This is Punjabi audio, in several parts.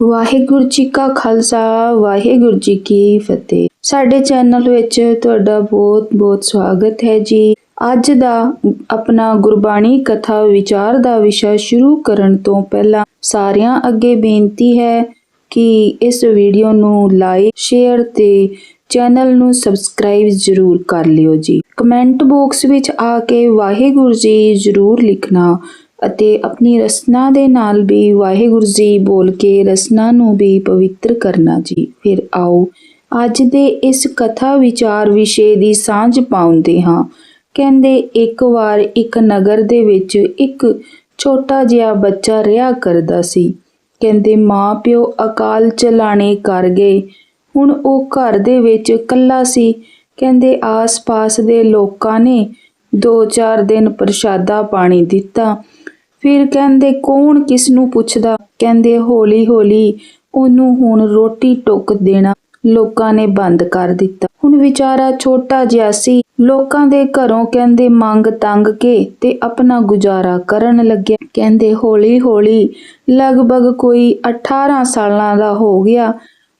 ਵਾਹਿਗੁਰੂ ਜੀ ਕਾ ਖਾਲਸਾ, ਵਾਹਿਗੁਰੂ ਜੀ ਕੀ ਫਤਿਹ। ਸਾਡੇ ਚੈਨਲ ਵਿੱਚ ਤੁਹਾਡਾ ਬਹੁਤ-ਬਹੁਤ ਸਵਾਗਤ ਹੈ ਜੀ। ਅੱਜ ਦਾ ਆਪਣਾ ਗੁਰਬਾਣੀ ਕਥਾ ਵਿਚਾਰ ਦਾ ਵਿਸ਼ਾ ਸ਼ੁਰੂ ਕਰਨ ਤੋਂ ਪਹਿਲਾਂ ਸਾਰਿਆਂ ਅੱਗੇ ਬੇਨਤੀ ਹੈ ਕਿ ਇਸ ਵੀਡੀਓ ਨੂੰ ਲਾਈਕ, ਸ਼ੇਅਰ ਤੇ ਚੈਨਲ ਨੂੰ ਸਬਸਕ੍ਰਾਈਬ ਜ਼ਰੂਰ ਕਰ ਲਿਓ ਜੀ। ਕਮੈਂਟ ਬਾਕਸ ਵਿੱਚ ਆ ਕੇ ਵਾਹਿਗੁਰੂ ਜੀ ਜ਼ਰੂਰ ਲਿਖਣਾ ਅਤੇ ਆਪਣੀ ਰਸਨਾ ਦੇ ਨਾਲ ਵੀ ਵਾਹਿਗੁਰੂ ਜੀ ਬੋਲ ਕੇ ਰਸਨਾ ਨੂੰ ਵੀ ਪਵਿੱਤਰ ਕਰਨਾ ਜੀ। ਫਿਰ ਆਓ, ਅੱਜ ਦੇ ਇਸ ਕਥਾ ਵਿਚਾਰ ਵਿਸ਼ੇ ਦੀ ਸਾਂਝ ਪਾਉਂਦੇ ਹਾਂ। ਕਹਿੰਦੇ, ਇੱਕ ਵਾਰ ਇੱਕ ਨਗਰ ਦੇ ਵਿੱਚ ਇੱਕ ਛੋਟਾ ਜਿਹਾ ਬੱਚਾ ਰਿਹਾ ਕਰਦਾ ਸੀ। ਕਹਿੰਦੇ, ਮਾਂ ਪਿਓ ਅਕਾਲ ਚਲਾਣੇ ਕਰ ਗਏ। ਹੁਣ ਉਹ ਘਰ ਦੇ ਵਿੱਚ ਇਕੱਲਾ ਸੀ। ਕਹਿੰਦੇ, ਆਸ-ਪਾਸ ਦੇ ਲੋਕਾਂ ਨੇ 2-4 ਦਿਨ ਪ੍ਰਸ਼ਾਦਾ ਪਾਣੀ ਦਿੱਤਾ। ਫਿਰ ਕਹਿੰਦੇ, ਕੌਣ ਕਿਸ ਨੂੰ ਪੁੱਛਦਾ? ਕਹਿੰਦੇ ਹੌਲੀ-ਹੌਲੀ ਉਹਨੂੰ ਹੁਣ ਰੋਟੀ ਟੁੱਕ ਦੇਣਾ। ਲੋਕਾਂ ਨੇ ਬੰਦ ਕਰ ਦਿੱਤਾ। ਹੁਣ ਵਿਚਾਰਾ ਛੋਟਾ ਜਿਹਾ ਸੀ। ਲੋਕਾਂ ਦੇ ਘਰੋਂ ਕਹਿੰਦੇ, ਮੰਗ ਤੰਗ ਕੇ ਤੇ ਆਪਣਾ ਗੁਜ਼ਾਰਾ ਕਰਨ ਲੱਗਿਆ। ਕਹਿੰਦੇ ਹੌਲੀ-ਹੌਲੀ ਲਗਭਗ ਕੋਈ 18 ਸਾਲਾਂ ਦਾ ਹੋ ਗਿਆ,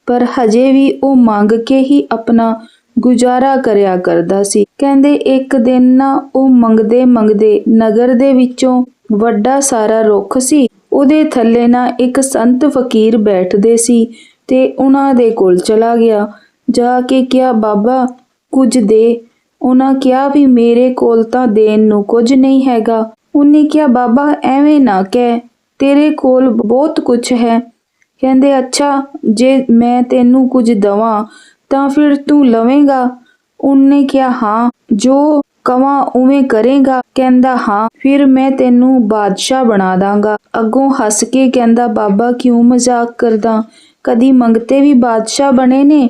ਪਰ ਹਜੇ ਵੀ ਉਹ ਮੰਗ ਕੇ ਹੀ ਆਪਣਾ ਗੁਜ਼ਾਰਾ ਕਰਿਆ ਕਰਦਾ ਸੀ। ਕਹਿੰਦੇ, ਇੱਕ ਦਿਨ ਨਾ ਉਹ ਮੰਗਦੇ ਮੰਗਦੇ ਨਗਰ ਦੇ ਵਿੱਚੋਂ ਵੱਡਾ ਸਾਰਾ ਰੁੱਖ ਸੀ। ਉਹਦੇ ਥੱਲੇ ਨਾ ਇੱਕ ਸੰਤ ਫਕੀਰ ਬੈਠਦੇ ਸੀ ਤੇ ਉਹਨਾਂ ਦੇ ਕੋਲ ਚਲਾ ਗਿਆ। ਜਾ ਕੇ ਕਿਹਾ, ਬਾਬਾ, ਕੁਝ ਦੇ। ਉਹਨਾਂ ਕਿਹਾ, ਵੀ ਮੇਰੇ ਕੋਲ ਤਾਂ ਦੇਣ ਨੂੰ ਕੁਝ ਨਹੀਂ ਹੈਗਾ। ਉਹਨੇ ਕਿਹਾ, ਬਾਬਾ, ਐਵੇਂ ਨਾ ਕਹਿ, ਤੇਰੇ ਕੋਲ ਬਹੁਤ ਕੁਝ ਹੈ। ਕਹਿੰਦੇ, ਅੱਛਾ, ਜੇ ਮੈਂ ਤੈਨੂੰ ਕੁਝ ਦਵਾਂ, ਤਾਂ ਫਿਰ ਤੂੰ ਲਵੇਂਗਾ? ਉਹਨੇ ਕਿਹਾ, ਹਾਂ, ਜੋ ਕਵਾਂ ਉਵੇਂ ਕਰੇਗਾ? ਕਹਿੰਦਾ, ਹਾਂ, ਫਿਰ ਮੈਂ ਤੈਨੂੰ ਬਾਦਸ਼ਾਹ ਬਣਾ ਦਾਂਗਾ। ਅੱਗੋਂ ਹੱਸ ਕੇ ਕਹਿੰਦਾ, ਬਾਬਾ, ਕਿਉਂ ਮਜ਼ਾਕ ਕਰਦਾ? ਕਦੀ ਮੰਗਤੇ ਵੀ ਬਾਦਸ਼ਾਹ ਬਣੇ ਨੇ?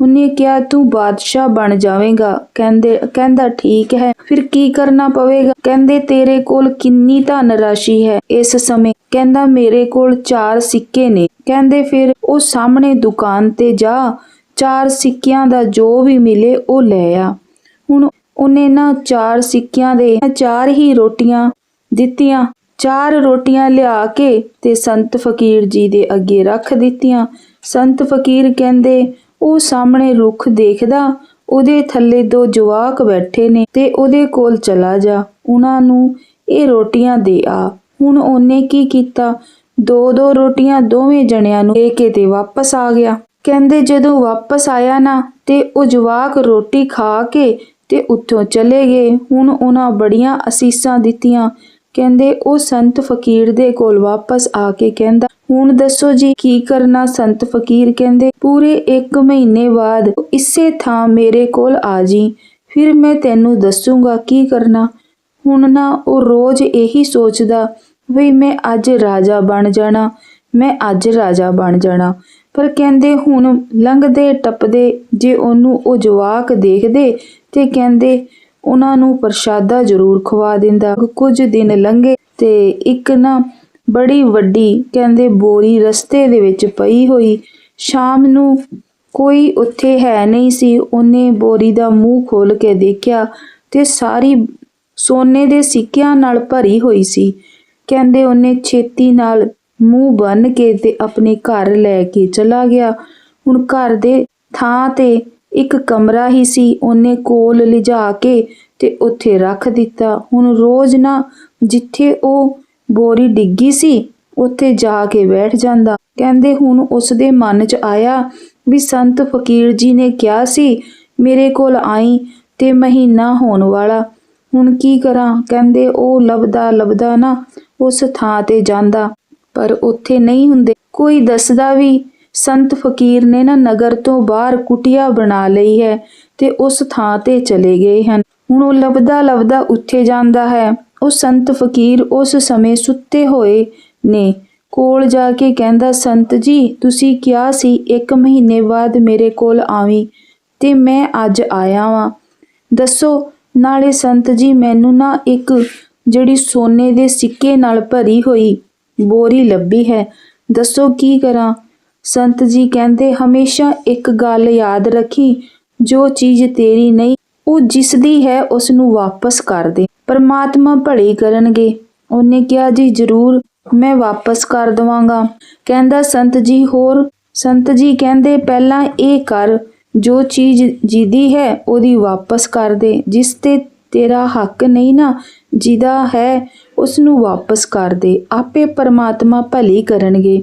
ਉਹਨੇ ਕਿਹਾ, ਤੂੰ ਬਾਦਸ਼ਾਹ ਬਣ ਜਾਵੇਂਗਾ। ਕਹਿੰਦੇ, ਕਹਿੰਦਾ, ਠੀਕ ਹੈ, ਫਿਰ ਕੀ ਕਰਨਾ ਪਵੇਗਾ? ਕਹਿੰਦੇ, ਤੇਰੇ ਕੋਲ ਕਿੰਨੀ ਧਨ ਰਾਸ਼ੀ ਹੈ ਇਸ ਸਮੇਂ? ਕਹਿੰਦਾ, ਮੇਰੇ ਕੋਲ ਚਾਰ ਸਿੱਕੇ ਨੇ। ਕਹਿੰਦੇ, ਫਿਰ ਉਹ ਸਾਹਮਣੇ ਦੁਕਾਨ ਤੇ ਜਾ, ਚਾਰ ਸਿੱਕਿਆਂ ਦਾ ਜੋ ਵੀ ਮਿਲੇ ਉਹ ਲੈ ਆ। ਹੁਣ ਉਹਨੇ ਨਾ ਚਾਰ ਸਿੱਕਿਆਂ ਦੇ ਚਾਰ ਹੀ ਰੋਟੀਆਂ ਦਿੱਤੀਆਂ। ਚਾਰ ਰੋਟੀਆਂ ਲਿਆ ਕੇ ਤੇ ਸੰਤ ਫਕੀਰ ਜੀ ਦੇ ਅੱਗੇ ਰੱਖ ਦਿੱਤੀਆਂ। ਸੰਤ ਫਕੀਰ ਕਹਿੰਦੇ, ਉਹ ਸਾਹਮਣੇ ਰੁੱਖ ਦੇਖਦਾ, ਉਹਦੇ ਥੱਲੇ ਦੋ ਜਵਾਕ ਬੈਠੇ ਨੇ ਤੇ ਉਹਦੇ ਕੋਲ ਚਲਾ ਜਾ। ਉਹਨਾਂ ਨੂੰ ਇਹ ਰੋਟੀਆਂ ਦੇ ਆ। ਹੁਣ ਉਹਨੇ ਕੀ ਕੀਤਾ? ਦੋ ਦੋ ਰੋਟੀਆਂ ਦੋਵੇਂ ਜਣਿਆਂ ਨੂੰ ਦੇ ਕੇ ਤੇ ਵਾਪਸ ਆ ਗਿਆ। ਕਹਿੰਦੇ, ਜਦੋਂ ਵਾਪਸ ਆਇਆ ਨਾ ਤੇ ਉਹ ਜਵਾਕ ਰੋਟੀ ਖਾ ਕੇ ਤੇ ਉੱਥੋਂ ਚਲੇ ਗਏ। ਹੁਣ ਉਹਨਾਂ ਬੜੀਆਂ ਅਸੀਸਾਂ ਦਿੱਤੀਆਂ। ਕਹਿੰਦੇ, ਉਹ ਸੰਤ ਫਕੀਰ ਦੇ ਕੋਲ ਵਾਪਸ ਆ ਕੇ ਕਹਿੰਦਾ, ਹੁਣ ਦੱਸੋ ਜੀ, ਕੀ ਕਰਨਾ ਸੰਤ ਫਕੀਰ? ਕਹਿੰਦੇ, ਪੂਰੇ 1 ਮਹੀਨੇ ਬਾਅਦ ਇਸੇ ਥਾਂ ਮੇਰੇ ਕੋਲ ਆ ਜੀ। ਫਿਰ ਮੈਂ ਤੈਨੂੰ ਦੱਸੂਗਾ ਕੀ ਕਰਨਾ। ਹੁਣ ਨਾ ਉਹ ਰੋਜ਼ ਇਹੀ ਸੋਚਦਾ, ਵੀ ਮੈਂ ਅੱਜ ਰਾਜਾ ਬਣ ਜਾਣਾ, ਮੈਂ ਅੱਜ ਰਾਜਾ ਬਣ ਜਾਣਾ। ਪਰ ਕਹਿੰਦੇ ਹੁਣ ਲੰਘਦੇ ਟੱਪਦੇ ਜੇ ਉਹਨੂੰ ਉਹ ਜਵਾਕ ਦੇਖਦੇ ਤੇ ਕਹਿੰਦੇ ਉਹਨਾਂ ਨੂੰ ਪ੍ਰਸ਼ਾਦਾ ਜ਼ਰੂਰ ਖਵਾ ਦਿੰਦਾ। ਕੁਝ ਦਿਨ ਲੰਘੇ ਤੇ ਇੱਕ ਨਾ ਬੜੀ ਵੱਡੀ ਕਹਿੰਦੇ ਬੋਰੀ ਰਸਤੇ ਦੇ ਵਿੱਚ ਪਈ ਹੋਈ। ਸ਼ਾਮ ਨੂੰ ਕੋਈ ਉੱਥੇ ਹੈ ਨਹੀਂ ਸੀ। ਉਹਨੇ ਬੋਰੀ ਦਾ ਮੂੰਹ ਖੋਲ ਕੇ ਦੇਖਿਆ ਤੇ ਸਾਰੀ ਸੋਨੇ ਦੇ ਸਿੱਕਿਆਂ ਨਾਲ ਭਰੀ ਹੋਈ ਸੀ। ਕਹਿੰਦੇ ਉਹਨੇ ਛੇਤੀ ਨਾਲ ਮੂੰਹ ਬੰਨ ਕੇ ਤੇ ਆਪਣੇ ਘਰ ਲੈ ਕੇ ਚਲਾ ਗਿਆ। ਹੁਣ ਘਰ ਦੇ ਥਾਂ ਤੇ ਇੱਕ ਕਮਰਾ ਹੀ ਸੀ, ਉਹਨੇ ਕੋਲ ਲਿਜਾ ਕੇ ਤੇ ਉੱਥੇ ਰੱਖ ਦਿੱਤਾ। ਹੁਣ ਰੋਜ਼ ਨਾ ਜਿੱਥੇ ਉਹ ਬੋਰੀ ਡਿੱਗੀ ਸੀ, ਉੱਥੇ ਜਾ ਕੇ ਬੈਠ ਜਾਂਦਾ। ਕਹਿੰਦੇ ਹੁਣ ਉਸ ਦੇ ਮਨ 'ਚ ਆਇਆ ਵੀ ਸੰਤ ਫਕੀਰ ਜੀ ਨੇ ਕਿਹਾ ਸੀ, ਮੇਰੇ ਕੋਲ ਆਈ ਤੇ ਮਹੀਨਾ ਹੋਣ ਵਾਲਾ। ਹੁਣ ਕੀ ਕਰਾਂ? ਕਹਿੰਦੇ ਉਹ ਲੱਭਦਾ ਲੱਭਦਾ ਨਾ ਉਸ ਥਾਂ ਤੇ ਜਾਂਦਾ। ਪਰ ਉੱਥੇ ਨਹੀਂ ਹੁੰਦੇ। ਕੋਈ ਦੱਸਦਾ ਵੀ ਸੰਤ ਫਕੀਰ ਨੇ ਨਾ ਨਗਰ ਤੋਂ ਬਾਹਰ ਕੁਟਿਆ ਬਣਾ ਲਈ ਹੈ ਤੇ ਉਸ ਥਾਂ ਤੇ ਚਲੇ ਗਏ ਹਨ। ਹੁਣ ਉਹ ਲੱਭਦਾ ਲੱਭਦਾ ਉੱਥੇ ਜਾਂਦਾ ਹੈ। ਉਹ ਸੰਤ ਫਕੀਰ ਉਸ ਸਮੇਂ ਸੁੱਤੇ ਹੋਏ ਨੇ। ਕੋਲ ਜਾ ਕੇ ਕਹਿੰਦਾ, ਸੰਤ ਜੀ, ਤੁਸੀਂ ਕਿਹਾ ਸੀ ਇੱਕ ਮਹੀਨੇ ਬਾਅਦ ਮੇਰੇ ਕੋਲ ਆਵੀਂ ਤੇ ਮੈਂ ਅੱਜ ਆਇਆ ਵਾਂ। ਦੱਸੋ, ਨਾਲੇ ਸੰਤ ਜੀ, ਮੈਨੂੰ ਨਾ ਇੱਕ ਜਿਹੜੀ ਸੋਨੇ ਦੇ ਸਿੱਕੇ ਨਾਲ ਭਰੀ ਹੋਈ ਬੋਰੀ ਲੱਭੀ ਹੈ। ਦੱਸੋ ਕੀ ਕਰਾਂ? ਸੰਤ ਜੀ ਕਹਿੰਦੇ, ਹਮੇਸ਼ਾ ਇੱਕ ਗੱਲ ਯਾਦ ਰੱਖੀ, ਜੋ ਚੀਜ਼ ਤੇਰੀ ਨਹੀਂ, ਉਹ ਜਿਸ ਦੀ ਹੈ ਉਸ ਨੂੰ ਵਾਪਸ ਕਰ ਦੇ। ਪਰਮਾਤਮਾ ਭਲੀ ਕਰਨਗੇ। ਉਹਨੇ ਕਿਹਾ, ਜੀ ਜ਼ਰੂਰ, ਮੈਂ ਵਾਪਸ ਕਰ ਦਵਾਂਗਾ। ਕਹਿੰਦਾ ਸੰਤ ਜੀ, ਹੋਰ? ਸੰਤ ਜੀ ਕਹਿੰਦੇ, ਪਹਿਲਾਂ ਇਹ ਕਰ, ਜੋ ਚੀਜ਼ ਜਿਹਦੀ ਹੈ, ਉਹਦੀ ਵਾਪਸ ਕਰ ਦੇ। ਜਿਸ ਤੇ ਤੇਰਾ ਹੱਕ ਨਹੀਂ ਨਾ, ਜਿਹਦਾ ਹੈ ਉਸ ਨੂੰ ਵਾਪਸ ਕਰ ਦੇ। ਆਪੇ ਪਰਮਾਤਮਾ ਭਲੀ ਕਰਨਗੇ।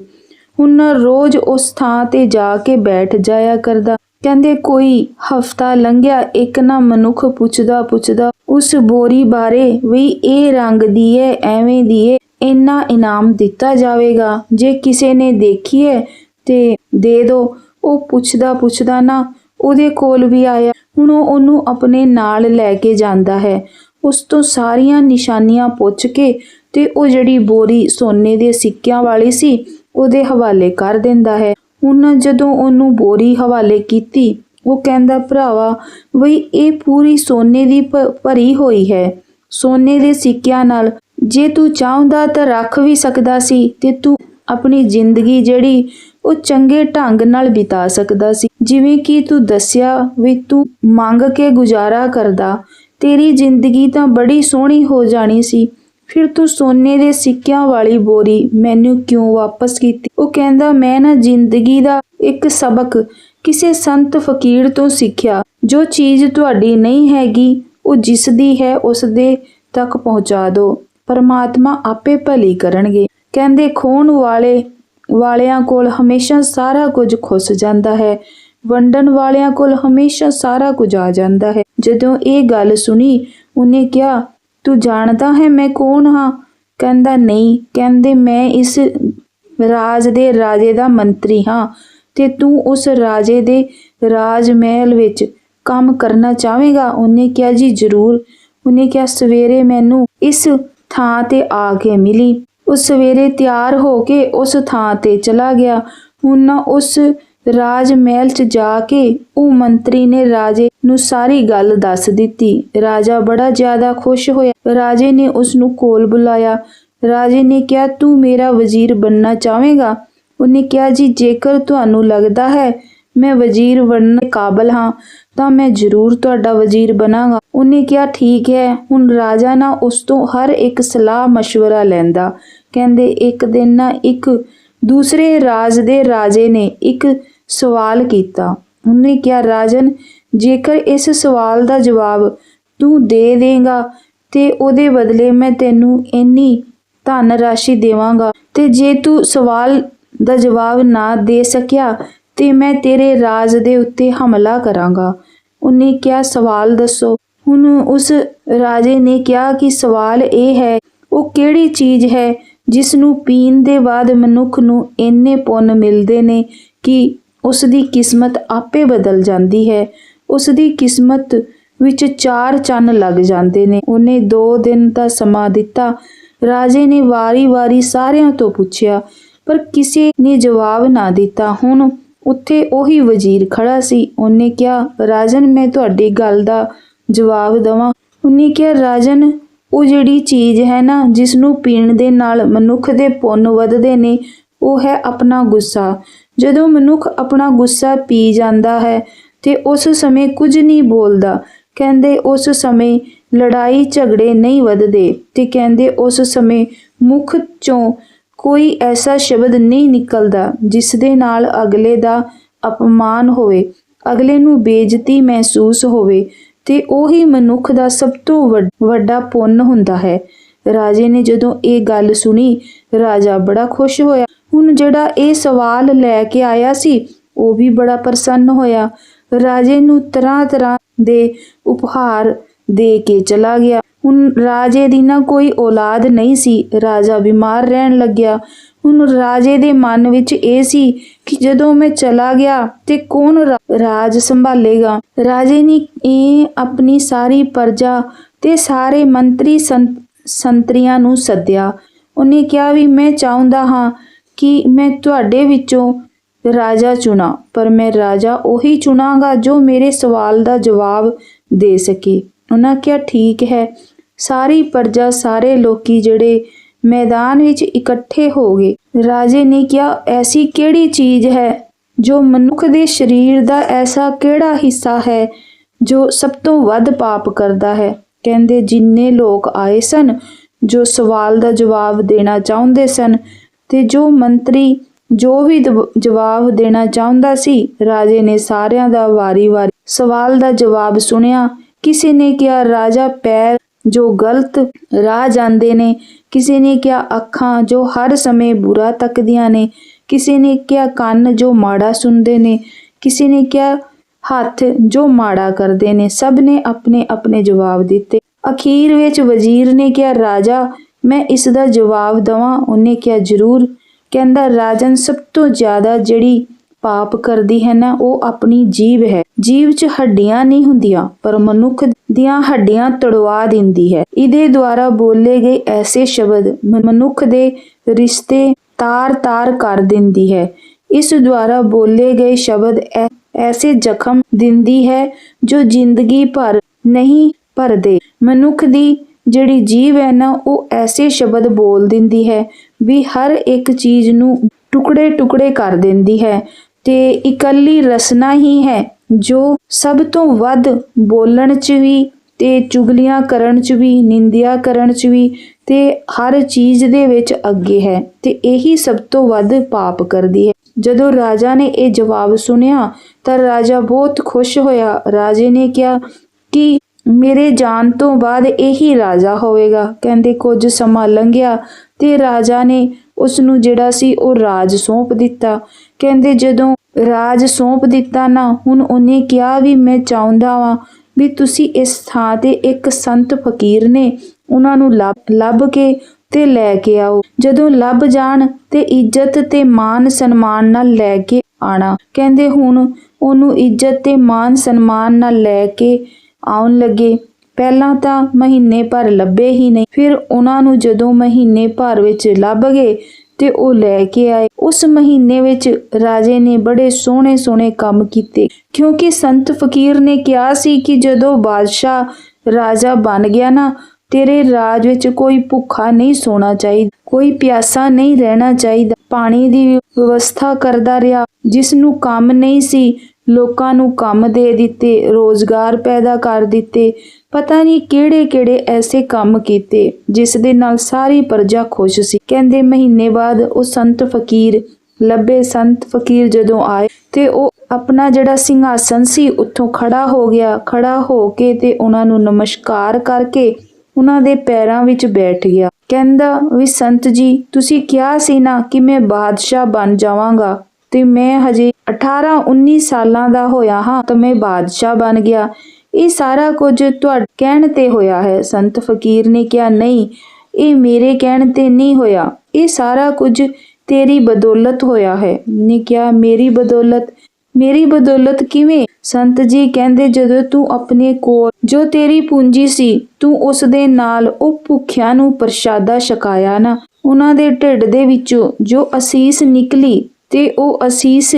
ਹੁਣ ਰੋਜ਼ ਉਸ ਥਾਂ ਤੇ ਜਾ ਕੇ ਬੈਠ ਜਾਇਆ ਕਰਦਾ। ਕਹਿੰਦੇ, ਕੋਈ ਹਫਤਾ ਲੰਘਿਆ, ਇੱਕ ਨਾ ਮਨੁੱਖ ਪੁੱਛਦਾ ਪੁੱਛਦਾ, ਉਸ ਬੋਰੀ ਬਾਰੇ ਵੀ ਇਹ ਰੰਗ ਦੀ ਹੈ ਐਵੇਂ ਦੀ ਹੈ ਇੰਨਾ ਇਨਾਮ ਦਿੱਤਾ ਜਾਵੇਗਾ। ਜੇ ਕਿਸੇ ਨੇ ਦੇਖੀ ਹੈ ਤੇ ਦੇ ਦੋ। ਉਹ ਪੁੱਛਦਾ ਪੁੱਛਦਾ ਨਾ ਉਹਦੇ ਕੋਲ ਵੀ ਆਇਆ। ਹੁਣ ਉਹਨੂੰ ਆਪਣੇ ਨਾਲ ਲੈ ਕੇ ਜਾਂਦਾ ਹੈ। ਉਸ ਤੋਂ ਸਾਰੀਆਂ ਨਿਸ਼ਾਨੀਆਂ ਪੁੱਛ ਕੇ ਤੇ ਉਹ ਜਿਹੜੀ ਬੋਰੀ ਸੋਨੇ ਦੇ ਸਿੱਕਿਆਂ ਵਾਲੀ ਸੀ, ਉਹਦੇ ਹਵਾਲੇ ਕਰ ਦਿੰਦਾ ਹੈ। ਹੁਣ ਜਦੋਂ ਉਹਨੂੰ ਬੋਰੀ ਹਵਾਲੇ ਕੀਤੀ, ਉਹ ਕਹਿੰਦਾ, ਭਰਾਵਾ, ਬਈ ਇਹ ਪੂਰੀ ਸੋਨੇ ਦੀ ਭਰੀ ਹੋਈ ਹੈ। ਸੋਨੇ ਦੇ ਸਿੱਕਿਆਂ ਨਾਲ ਜੇ ਤੂੰ ਚਾਹੁੰਦਾ ਤਾਂ ਰੱਖ ਵੀ ਸਕਦਾ ਸੀ ਤੇ ਤੂੰ ਆਪਣੀ ਜ਼ਿੰਦਗੀ ਜਿਹੜੀ, ਉਹ ਚੰਗੇ ਢੰਗ ਨਾਲ ਬਿਤਾ ਸਕਦਾ ਸੀ। ਜਿਵੇਂ ਕਿ ਤੂੰ ਦੱਸਿਆ ਵੀ ਤੂੰ ਮੰਗ ਕੇ ਗੁਜ਼ਾਰਾ ਕਰਦਾ ਤੇਰੀ ਜ਼ਿੰਦਗੀ ਤਾਂ ਬੜੀ ਸੋਹਣੀ ਹੋ ਜਾਣੀ ਸੀ। ਫਿਰ ਤੂੰ ਸੋਨੇ ਦੇ ਸਿੱਕਿਆਂ ਵਾਲੀ ਬੋਰੀ ਮੈਨੂੰ ਕਿਉਂ ਵਾਪਸ ਕੀਤੀ? ਉਹ ਕਹਿੰਦਾ, ਮੈਂ ਨਾ ਜ਼ਿੰਦਗੀ ਦਾ ਇੱਕ ਸਬਕ ਕਿਸੇ ਸੰਤ ਫਕੀਰ ਤੋਂ ਸਿੱਖਿਆ। ਜੋ ਚੀਜ਼ ਤੁਹਾਡੀ ਨਹੀਂ ਹੈਗੀ, ਉਹ ਜਿਸ ਦੀ ਹੈ ਉਸ ਦੇ ਤੱਕ ਪਹੁੰਚਾ ਦਿਓ ਪਰਮਾਤਮਾ ਆਪੇ ਭਲੀ ਕਰਨਗੇ। ਕਹਿੰਦੇ, ਖੋਣ ਵਾਲੇ ਵਾਲਿਆਂ ਕੋਲ ਹਮੇਸ਼ਾ ਸਾਰਾ ਕੁਝ ਖੁੱਸ ਜਾਂਦਾ ਹੈ। ਵੰਡਣ ਵਾਲਿਆਂ ਕੋਲ ਹਮੇਸ਼ਾ ਸਾਰਾ ਕੁਝ ਆ ਜਾਂਦਾ ਹੈ। ਜਦੋਂ ਇਹ ਗੱਲ ਸੁਣੀ, ਉਹਨੇ ਕਿਹਾ, ਤੂੰ ਜਾਣਦਾ ਹੈ ਮੈਂ ਕੌਣ ਹਾਂ? ਕਹਿੰਦਾ, ਨਹੀਂ। ਕਹਿੰਦੇ, ਮੈਂ ਇਸ ਰਾਜ ਦੇ ਰਾਜੇ ਦਾ ਮੰਤਰੀ ਹਾਂ ਤੇ ਤੂੰ ਉਸ ਰਾਜੇ ਦੇ ਰਾਜ ਮਹਿਲ ਵਿੱਚ ਕੰਮ ਕਰਨਾ ਚਾਹੇਗਾ? ਉਹਨੇ ਕਿਹਾ, ਜੀ, ਜ਼ਰੂਰ। ਉਹਨੇ ਕਿਹਾ, ਸਵੇਰੇ ਮੈਨੂੰ ਇਸ ਥਾਂ ਤੇ ਆ ਕੇ ਮਿਲੀ। ਉਹ ਸਵੇਰੇ ਤਿਆਰ ਹੋ ਕੇ ਉਸ ਥਾਂ ਤੇ ਚਲਾ ਗਿਆ। ਹੁਣ ਉਸ ਰਾਜ ਮਹਿਲ 'ਚ ਜਾ ਕੇ ਉਹ ਮੰਤਰੀ ਨੇ ਰਾਜੇ ਨੂੰ ਸਾਰੀ ਗੱਲ ਦੱਸ ਦਿੱਤੀ ਰਾਜਾ ਬੜਾ ਜ਼ਿਆਦਾ ਖੁਸ਼ ਹੋਇਆ ਰਾਜੇ ਨੇ ਉਸ ਨੂੰ ਕੋਲ ਬੁਲਾਇਆ ਰਾਜੇ ਨੇ ਕਿਹਾ ਤੂੰ ਮੇਰਾ ਵਜ਼ੀਰ ਬੰਨਣਾ ਚਾਹੇਗਾ ਉਹਨੇ ਕਿਹਾ ਜੀ ਜੇਕਰ ਤੁਹਾਨੂੰ ਲੱਗਦਾ ਹੈ ਮੈਂ ਵਜ਼ੀਰ ਬਣਨ ਦੇ ਕਾਬਲ ਹਾਂ ਤਾਂ ਮੈਂ ਜ਼ਰੂਰ ਤੁਹਾਡਾ ਵਜ਼ੀਰ ਬਣਾਂਗਾ ਉਹਨੇ ਕਿਹਾ ਠੀਕ ਹੈ ਹੁਣ ਰਾਜਾ ਨਾ ਉਸ ਤੋਂ ਹਰ ਇੱਕ ਸਲਾਹ مشورہ ਲੈਂਦਾ ਕਹਿੰਦੇ ਇੱਕ ਦਿਨ ਨਾ ਇੱਕ ਦੂਸਰੇ ਰਾਜ ਦੇ ਰਾਜੇ ਨੇ ਇੱਕ ਸਵਾਲ ਕੀਤਾ। ਉਹਨੇ ਕਿਹਾ, ਰਾਜਨ, ਜੇਕਰ ਇਸ ਸਵਾਲ ਦਾ ਜਵਾਬ ਤੂੰ ਦੇ ਦੇਗਾ ਤੇ ਉਹਦੇ ਬਦਲੇ ਮੈਂ ਤੈਨੂੰ ਇੰਨੀ ਧਨ ਰਾਸ਼ੀ ਦੇਵਾਂਗਾ ਤੇ ਜੇ ਤੂੰ ਸਵਾਲ ਦਾ ਜਵਾਬ ਨਾ ਦੇ ਸਕਿਆ ਤੇ ਮੈਂ ਤੇਰੇ ਰਾਜ ਦੇ ਉੱਤੇ ਹਮਲਾ ਕਰਾਂਗਾ। ਉਹਨੇ ਕਿਹਾ, ਸਵਾਲ ਦੱਸੋ। ਹੁਣ ਉਸ ਰਾਜੇ ਨੇ ਕਿਹਾ ਕਿ ਸਵਾਲ ਇਹ ਹੈ, ਉਹ ਕਿਹੜੀ ਚੀਜ਼ ਹੈ ਜਿਸ ਨੂੰ ਪੀਣ ਦੇ ਬਾਅਦ ਮਨੁੱਖ ਨੂੰ ਇੰਨੇ ਪੁੰਨ ਮਿਲਦੇ ਨੇ ਕਿ ਉਸ ਦੀ ਕਿਸਮਤ ਆਪੇ ਬਦਲ ਜਾਂਦੀ ਹੈ। ਉਸ ਦੀ ਕਿਸਮਤ ਵਿੱਚ ਚਾਰ ਚੰਨ ਲੱਗ ਜਾਂਦੇ ਨੇ। ਉਹਨੇ 2 ਦਿਨ ਦਾ ਸਮਾਂ ਦਿੱਤਾ। ਰਾਜੇ ਨੇ ਵਾਰੀ-ਵਾਰੀ ਸਾਰਿਆਂ ਤੋਂ ਪੁੱਛਿਆ, ਪਰ ਕਿਸੇ ਨੇ ਜਵਾਬ ਨਾ ਦਿੱਤਾ। ਹੁਣ ਉੱਥੇ ਉਹੀ ਵਜ਼ੀਰ ਖੜਾ ਸੀ। ਉਹਨੇ ਕਿਹਾ, ਰਾਜਨ, ਮੈਂ ਤੁਹਾਡੀ ਗੱਲ ਦਾ ਜਵਾਬ ਦਵਾਂ। ਉਹਨੇ ਕਿਹਾ, ਰਾਜਨ ਉਹ ਜਿਹੜੀ ਚੀਜ਼ ਹੈ ਨਾ ਜਿਸ ਨੂੰ ਪੀਣ ਦੇ ਨਾਲ ਮਨੁੱਖ ਦੇ ਪੁੰਨ ਵੱਧਦੇ ਨੇ, ਉਹ ਹੈ ਆਪਣਾ ਗੁੱਸਾ। ਜਦੋਂ ਮਨੁੱਖ ਆਪਣਾ ਗੁੱਸਾ ਪੀ ਜਾਂਦਾ ਹੈ ਤੇ ਉਸ ਸਮੇਂ ਕੁਝ ਨਹੀਂ ਬੋਲਦਾ, ਕਹਿੰਦੇ ਉਸ ਸਮੇਂ ਲੜਾਈ ਝਗੜੇ ਨਹੀਂ ਵੱਧਦੇ ਤੇ ਕਹਿੰਦੇ ਉਸ ਸਮੇਂ ਮੁਖ ਚੋਂ ਕੋਈ ਐਸਾ ਸ਼ਬਦ ਨਹੀਂ ਨਿਕਲਦਾ ਜਿਸ ਦੇ ਨਾਲ ਅਗਲੇ ਦਾ ਅਪਮਾਨ ਹੋਵੇ, ਅਗਲੇ ਨੂੰ ਬੇਇੱਜ਼ਤੀ ਮਹਿਸੂਸ ਹੋਵੇ। ਤੇ ਉਹੀ ਮਨੁੱਖ ਦਾ ਸਭ ਤੋਂ ਵੱਡਾ ਪੁੰਨ ਹੁੰਦਾ ਹੈ। ਰਾਜੇ ਨੇ ਜਦੋਂ ਇਹ ਗੱਲ ਸੁਣੀ, ਰਾਜਾ ਬੜਾ ਖੁਸ਼ ਹੋਇਆ। ਹੁਣ ਜਿਹੜਾ ਇਹ ਸਵਾਲ ਲੈ ਕੇ ਆਇਆ ਸੀ, ਉਹ ਵੀ ਬੜਾ ਪ੍ਰਸੰਨ ਹੋਇਆ। ਰਾਜੇ ਨੂੰ ਤਰ੍ਹਾਂ ਤਰ੍ਹਾਂ ਦੇ ਉਪਹਾਰ ਦੇ ਕੇ ਚਲਾ ਗਿਆ। ਹੁਣ ਰਾਜੇ ਦੀ ਨਾ ਕੋਈ ਔਲਾਦ ਨਹੀਂ ਸੀ। ਰਾਜਾ ਬਿਮਾਰ ਰਹਿਣ ਲੱਗਿਆ। ਹੁਣ ਰਾਜੇ ਦੇ ਮਨ ਵਿੱਚ ਇਹ ਸੀ ਕਿ ਜਦੋਂ ਮੈਂ ਚਲਾ ਗਿਆ ਤੇ ਕੌਣ ਰਾਜ ਸੰਭਾਲੇਗਾ? ਰਾਜੇ ਨੇ ਇਹ ਆਪਣੀ ਸਾਰੀ ਪ੍ਰਜਾ ਤੇ ਸਾਰੇ ਮੰਤਰੀ ਸੰਤਰੀਆਂ ਨੂੰ ਸੱਦਿਆ। ਉਹਨੇ ਕਿਹਾ ਵੀ ਮੈਂ ਚਾਹੁੰਦਾ ਹਾਂ ਕਿ ਮੈਂ ਤੁਹਾਡੇ ਵਿੱਚੋਂ ਰਾਜਾ ਚੁਣਾ, ਪਰ ਮੈਂ ਰਾਜਾ ਉਹੀ ਚੁਣਾਂਗਾ ਜੋ ਮੇਰੇ ਸਵਾਲ ਦਾ ਜਵਾਬ ਦੇ ਸਕੇ। ਉਹਨਾਂ ਕਿਹਾ, ਠੀਕ ਹੈ। ਸਾਰੀ ਪ੍ਰਜਾ, ਸਾਰੇ ਲੋਕੀ ਜਿਹੜੇ ਮੈਦਾਨ ਵਿੱਚ ਇਕੱਠੇ ਹੋ ਗਏ। ਰਾਜੇ ਨੇ ਕਿਹਾ, ਐਸੀ ਕਿਹੜੀ ਚੀਜ਼ ਹੈ ਜੋ ਮਨੁੱਖ ਦੇ ਸਰੀਰ ਦਾ ਐਸਾ ਕਿਹੜਾ ਹਿੱਸਾ ਹੈ ਜੋ ਸਭ ਤੋਂ ਵੱਧ ਪਾਪ ਕਰਦਾ ਹੈ? ਕਹਿੰਦੇ, ਜਿੰਨੇ ਲੋਕ ਆਏ ਸਨ ਜੋ ਸਵਾਲ ਦਾ ਜਵਾਬ ਦੇਣਾ ਚਾਹੁੰਦੇ ਸਨ ਤੇ ਜੋ ਮੰਤਰੀ ਜੋ ਵੀ ਜਵਾਬ ਦੇਣਾ ਚਾਹੁੰਦਾ ਸੀ, ਰਾਜੇ ਨੇ ਸਾਰਿਆਂ ਦਾ ਵਾਰੀ-ਵਾਰੀ ਸਵਾਲ ਦਾ ਜਵਾਬ ਸੁਣਿਆ। ਕਿਸੇ ਨੇ ਕਿਹਾ, ਰਾਜਾ, ਪੈਰ ਜੋ ਗਲਤ ਰਾਹ ਜਾਂਦੇ ਨੇ ਕਿਸੇ ਨੇ ਕਿਹਾ, ਅੱਖਾਂ ਜੋ ਹਰ ਸਮੇਂ ਬੁਰਾ ਤੱਕਦੀਆਂ ਨੇ, ਕਿਸੇ ਨੇ ਕਿਹਾ, ਕੰਨ ਜੋ ਮਾੜਾ ਸੁਣਦੇ ਨੇ, ਕਿਸੇ ਨੇ ਕਿਹਾ, ਹੱਥ ਜੋ ਮਾੜਾ ਕਰਦੇ ਨੇ, ਸਭ ਨੇ ਆਪਣੇ ਆਪਣੇ ਜਵਾਬ ਦਿੱਤੇ। ਅਖੀਰ ਵਿੱਚ ਵਜ਼ੀਰ ਨੇ ਕਿਹਾ, ਰਾਜਾ, ਮੈਂ ਇਸ ਦਾ ਜਵਾਬ ਦਵਾਂ। ਉਹਨੇ ਕਿਹਾ, ਜ਼ਰੂਰ। ਕਹਿੰਦਾ, ਰਾਜਨ, ਸਭ ਤੋਂ ਜ਼ਿਆਦਾ ਜਿਹੜੀ ਪਾਪ ਕਰਦੀ ਹੈ ਨਾ, ਉਹ ਆਪਣੀ ਜੀਵ ਹੈ। ਜੀਵ 'ਚ ਹੱਡੀਆਂ ਨਹੀਂ ਹੁੰਦੀਆਂ, ਪਰ ਮਨੁੱਖ ਦੀਆਂ ਹੱਡੀਆਂ ਤੜਵਾ ਦਿੰਦੀ ਹੈ। ਇਹਦੇ ਦੁਆਰਾ ਬੋਲੇ ਗਏ ਐਸੇ ਸ਼ਬਦ ਮਨੁੱਖ ਦੇ ਰਿਸ਼ਤੇ ਤਾਰ-ਤਾਰ ਕਰ ਦਿੰਦੀ ਹੈ। ਇਸ ਦੁਆਰਾ ਬੋਲੇ ਗਏ ਸ਼ਬਦ ਐ- ਐਸੇ ਜ਼ਖਮ ਦਿੰਦੀ ਹੈ ਜੋ ਜ਼ਿੰਦਗੀ ਭਰ ਨਹੀਂ ਭਰਦੇ। ਮਨੁੱਖ ਦੀ ਜਿਹੜੀ ਜੀਵ ਹੈ ਨਾ, ਉਹ ਐਸੇ ਸ਼ਬਦ ਬੋਲ ਦਿੰਦੀ ਹੈ ਵੀ ਹਰ ਇੱਕ ਚੀਜ਼ ਨੂੰ ਟੁਕੜੇ ਟੁਕੜੇ ਕਰ ਦਿੰਦੀ ਹੈ। ਤੇ ਇਕੱਲੀ ਰਸਨਾ ਹੀ ਹੈ, ਜੋ ਸਭ ਤੋਂ ਵੱਧ ਬੋਲਣ 'ਚ ਵੀ ਤੇ ਚੁਗਲੀਆਂ ਕਰਨ 'ਚ ਵੀ, ਨਿੰਦਿਆ ਕਰਨ 'ਚ ਵੀ ਤੇ ਹਰ ਚੀਜ਼ ਦੇ ਵਿੱਚ ਅੱਗੇ ਹੈ ਤੇ ਇਹੀ ਸਭ ਤੋਂ ਵੱਧ ਪਾਪ ਕਰਦੀ ਹੈ। ਜਦੋਂ ਰਾਜਾ ਨੇ ਇਹ ਜਵਾਬ ਸੁਨਿਆ ਤਾਂ ਰਾਜਾ ਬਹੁਤ ਖੁਸ਼ ਹੋਇਆ। ਰਾਜੇ ਨੇ ਕਿਹਾ ਕਿ ਮੇਰੇ ਜਾਣ ਤੋਂ ਬਾਅਦ ਇਹੀ ਰਾਜਾ ਹੋਵੇਗਾ। ਕਹਿੰਦੇ, ਕੁਝ ਸਮਾਂ ਲੰਘਿਆ ਤੇ ਰਾਜਾ ਨੇ ਉਸ ਨੂੰ ਜਿਹੜਾ ਸੀ ਉਹ ਰਾਜ ਸੌਂਪ ਦਿੱਤਾ। ਕਹਿੰਦੇ, ਜਦੋਂ ਰਾਜ ਸੌਂਪ ਦਿੱਤਾ ਨਾ, ਹੁਣ ਉਹਨੇ ਕਿਹਾ ਵੀ ਮੈਂ ਚਾਹੁੰਦਾ ਵਾਂ ਵੀ ਤੁਸੀਂ ਇਸ ਥਾਂ ਤੇ ਇੱਕ ਸੰਤ ਫਕੀਰ ਨੇ ਉਹਨਾਂ ਨੂੰ ਲੱਭ ਲੱਭ ਕੇ ਤੇ ਲੈ ਕੇ ਆਓ। ਜਦੋਂ ਲੱਭ ਜਾਣ ਤੇ ਇੱਜ਼ਤ ਤੇ ਮਾਨ ਸਨਮਾਨ ਨਾਲ ਲੈ ਕੇ ਆਣਾ। ਕਹਿੰਦੇ, ਹੁਣ ਉਹਨੂੰ ਇੱਜ਼ਤ ਤੇ ਮਾਨ ਸਨਮਾਨ ਨਾਲ ਲੈ ਕੇ ਆਉਣ ਲੱਗੇ। ਪਹਿਲਾਂ ਤਾਂ ਮਹੀਨੇ ਭਰ ਲੱਭੇ ਹੀ ਨਹੀਂ। ਫਿਰ ਉਹਨਾਂ ਨੂੰ ਜਦੋਂ ਮਹੀਨੇ ਭਰ ਵਿੱਚ ਲੱਭ ਗਏ ਤੇ ਉਹ ਲੈ ਕੇ ਆਏ। ਉਸ ਮਹੀਨੇ ਵਿੱਚ ਰਾਜੇ ਨੇ ਬੜੇ ਸੋਹਣੇ ਸੋਹਣੇ ਕੰਮ ਕੀਤੇ, ਕਿਉਂਕਿ ਸੰਤ ਫਕੀਰ ਨੇ ਕਿਹਾ ਸੀ ਕਿ ਜਦੋਂ ਬਾਦਸ਼ਾਹ ਰਾਜਾ ਬਣ ਗਿਆ ਨਾ, ਤੇਰੇ ਰਾਜ ਵਿੱਚ ਕੋਈ ਭੁੱਖਾ ਨਹੀਂ ਸੋਣਾ ਚਾਹੀਦਾ, ਕੋਈ ਪਿਆਸਾ ਨਹੀਂ ਰਹਿਣਾ ਚਾਹੀਦਾ। ਪਾਣੀ ਦੀ ਵਿਵਸਥਾ ਕਰਦਾ ਰਿਹਾ ਜਿਸ ਨੂੰ ਕੰਮ ਨਹੀਂ ਸੀ ਲੋਕਾਂ ਨੂੰ ਕੰਮ ਦੇ ਦਿੱਤੇ, ਰੋਜ਼ਗਾਰ ਪੈਦਾ ਕਰ ਦਿੱਤੇ, ਪਤਾ ਨਹੀਂ ਕਿਹੜੇ ਕਿਹੜੇ ਐਸੇ ਕੰਮ ਕੀਤੇ ਜਿਸ ਦੇ ਨਾਲ ਸਾਰੀ ਪ੍ਰਜਾ ਖੁਸ਼ ਸੀ। ਕਹਿੰਦੇ ਮਹੀਨੇ ਬਾਅਦ ਉਹ ਸੰਤ ਫਕੀਰ ਲੱਭੇ। ਸੰਤ ਫਕੀਰ ਜਦੋਂ ਆਏ ਤੇ ਉਹ ਆਪਣਾ ਜਿਹੜਾ ਸਿੰਘਾਸਨ ਸੀ, ਉੱਥੋਂ ਖੜਾ ਹੋ ਗਿਆ। ਖੜਾ ਹੋ ਕੇ ਤੇ ਉਹਨਾਂ ਨੂੰ ਨਮਸਕਾਰ ਕਰਕੇ ਉਹਨਾਂ ਦੇ ਪੈਰਾਂ ਵਿੱਚ ਬੈਠ ਗਿਆ। ਕਹਿੰਦਾ ਵੀ, ਸੰਤ ਜੀ, ਤੁਸੀਂ ਕਿਹਾ ਸੀ ਨਾ ਕਿ ਮੈਂ ਬਾਦਸ਼ਾਹ ਬਣ ਜਾਵਾਂਗਾ। ਤੇ ਮੈਂ ਹਜੇ 18 19 ਸਾਲਾਂ ਦਾ ਹੋਇਆ ਹਾਂ ਤਾਂ ਮੈਂ ਬਾਦਸ਼ਾਹ ਬਣ ਗਿਆ। ਇਹ ਸਾਰਾ ਕੁਝ ਤੁਹਾਡੇ ਕਹਿਣ ਤੇ ਹੋਇਆ ਹੈ। ਸੰਤ ਫਕੀਰ ਨੇ ਕਿਹਾ, ਨਹੀਂ, ਇਹ ਮੇਰੇ ਕਹਿਣ ਤੇ ਨਹੀਂ ਹੋਇਆ। ਇਹ ਸਾਰਾ ਕੁਝ ਤੇਰੀ ਬਦੌਲਤ ਹੋਇਆ ਹੈ। ਨੇ ਕਿਹਾ, ਮੇਰੀ ਬਦੌਲਤ? ਮੇਰੀ ਬਦੌਲਤ ਕਿਵੇਂ? ਸੰਤ ਜੀ ਕਹਿੰਦੇ, ਜਦੋਂ ਤੂੰ ਆਪਣੇ ਕੋਲ, ਜੋ ਤੇਰੀ ਪੂੰਜੀ ਸੀ, ਤੂੰ ਉਸ ਦੇ ਨਾਲ ਉਹ ਭੁੱਖਿਆਂ ਨੂੰ ਪ੍ਰਸ਼ਾਦਾ ਛਕਾਇਆ ਨਾ। ਉਹਨਾਂ ਦੇ ਢਿੱਡ ਦੇ ਵਿੱਚੋਂ ਜੋ ਅਸੀਸ ਨਿਕਲੀ ਤੇ ਉਹ ਅਸੀਸ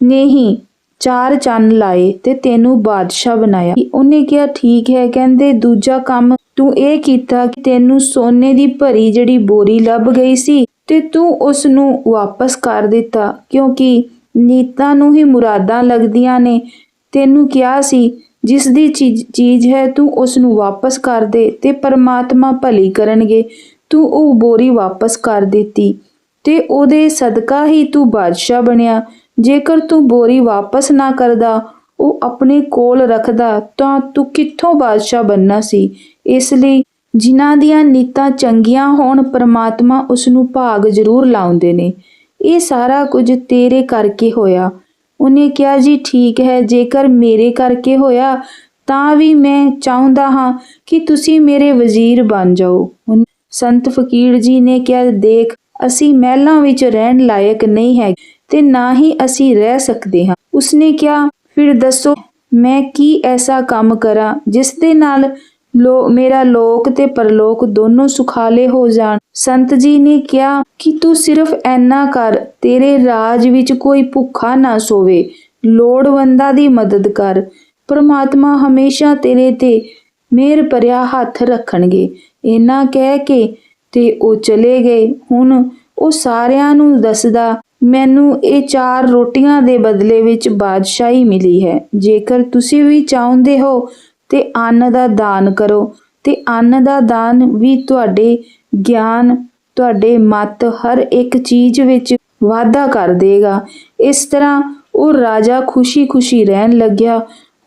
ਨੇ ਹੀ ਚਾਰ ਚੰਨ ਲਾਏ ਤੇ ਤੈਨੂੰ ਬਾਦਸ਼ਾਹ ਬਣਾਇਆ। ਉਹਨੇ ਕਿਹਾ, ਠੀਕ ਹੈ। ਕਹਿੰਦੇ, ਦੂਜਾ ਕੰਮ ਤੂੰ ਇਹ ਕੀਤਾ ਕਿ ਤੈਨੂੰ ਸੋਨੇ ਦੀ ਭਰੀ ਜਿਹੜੀ ਬੋਰੀ ਲੱਭ ਗਈ ਸੀ ਤੇ ਤੂੰ ਉਸ ਨੂੰ ਵਾਪਸ ਕਰ ਦਿੱਤਾ, ਕਿਉਂਕਿ ਨੀਤਾਂ ਨੂੰ ਹੀ ਮੁਰਾਦਾਂ ਲੱਗਦੀਆਂ ਨੇ। ਤੈਨੂੰ ਕਿਹਾ ਸੀ, ਜਿਸ ਦੀ ਚੀਜ਼ ਚੀਜ਼ ਹੈ, ਤੂੰ ਉਸ ਨੂੰ ਵਾਪਸ ਕਰ ਦੇ ਤੇ ਪਰਮਾਤਮਾ ਭਲੀ ਕਰਨਗੇ। ਤੂੰ ਉਹ ਬੋਰੀ ਵਾਪਸ ਕਰ ਦਿੱਤੀ। ਤੇ ਉਹਦੇ ਸਦਕਾ ਹੀ ਤੂੰ ਬਾਦਸ਼ਾਹ ਬਣਿਆ। ਜੇਕਰ ਤੂੰ ਬੋਰੀ ਵਾਪਸ ਨਾ ਕਰਦਾ, ਉਹ ਆਪਣੇ ਕੋਲ ਰੱਖਦਾ, ਤਾਂ ਤੂੰ ਕਿੱਥੋਂ ਬਾਦਸ਼ਾਹ ਬਣਨਾ ਸੀ? ਇਸ ਲਈ ਜਿਨ੍ਹਾਂ ਦੀਆਂ ਨੀਤਾਂ ਚੰਗੀਆਂ ਹੋਣ, ਪਰਮਾਤਮਾ ਉਸ ਨੂੰ ਭਾਗ ਜ਼ਰੂਰ ਲਾਉਂਦੇ ਨੇ। ਇਹ ਸਾਰਾ ਕੁਝ ਤੇਰੇ ਕਰਕੇ ਹੋਇਆ। ਉਹਨੇ ਕਿਹਾ, ਜੀ ਠੀਕ ਹੈ, ਜੇਕਰ ਮੇਰੇ ਕਰਕੇ ਹੋਇਆ, ਤਾਂ ਵੀ ਮੈਂ ਚਾਹੁੰਦਾ ਹਾਂ ਕਿ ਤੁਸੀਂ ਮੇਰੇ ਵਜ਼ੀਰ ਬਣ ਜਾਓ। ਸੰਤ ਫਕੀਰ ਜੀ ਨੇ ਕਿਹਾ, ਦੇਖ ਅਸੀਂ ਮਹਿਲਾਂ ਵਿੱਚ ਰਹਿਣ ਲਾਇਕ ਨਹੀਂ ਹੈ ਤੇ ਨਾ ਹੀ ਅਸੀਂ ਰਹਿ ਸਕਦੇ ਹਾਂ। ਉਸਨੇ ਕਿਹਾ, ਫਿਰ ਦੱਸੋ, ਮੈਂ ਕੀ ਐਸਾ ਕੰਮ ਕਰਾਂ ਜਿਸ ਦੇ ਨਾਲ ਲੋ, ਮੇਰਾ ਲੋਕ ਤੇ ਪਰਲੋਕ ਦੋਨੋਂ ਸੁਖਾਲੇ ਹੋ ਜਾਣ? ਸੰਤ ਜੀ ਨੇ ਕਿਹਾ, ਕਿ ਤੂੰ ਸਿਰਫ ਐਨਾ ਕਰ, ਤੇਰੇ ਰਾਜ ਵਿੱਚ ਕੋਈ ਭੁੱਖਾ ਨਾ ਸੋਵੇ। ਲੋੜਵੰਦਾਂ ਦੀ ਮਦਦ ਕਰ। ਪਰਮਾਤਮਾ ਹਮੇਸ਼ਾ ਤੇਰੇ ਤੇ ਮਿਹਰ ਭਰਿਆ ਹੱਥ ਰੱਖਣਗੇ। ਇਹਨਾਂ ਕਹਿ ਕੇ ਤੇ ਉਹ ਚਲੇ ਗਏ। ਹੁਣ ਉਹ ਸਾਰਿਆਂ ਨੂੰ ਦੱਸਦਾ, ਮੈਨੂੰ ਇਹ ਚਾਰ ਰੋਟੀਆਂ ਦੇ ਬਦਲੇ ਵਿੱਚ ਬਾਦਸ਼ਾਹੀ ਮਿਲੀ ਹੈ। ਜੇਕਰ ਤੁਸੀਂ ਵੀ ਚਾਹੁੰਦੇ ਹੋ ਤੇ ਅੰਨ ਦਾ ਦਾਨ ਕਰੋ। ਤੇ ਅੰਨ ਦਾ ਦਾਨ ਵੀ ਤੁਹਾਡੇ ਗਿਆਨ, ਤੁਹਾਡੇ ਮਤ ਹਰ ਇੱਕ ਚੀਜ਼ ਵਿੱਚ ਵਾਧਾ ਕਰ ਦੇਗਾ। ਇਸ ਤਰ੍ਹਾਂ ਉਹ ਰਾਜਾ ਖੁਸ਼ੀ-ਖੁਸ਼ੀ ਰਹਿਣ ਲੱਗਿਆ।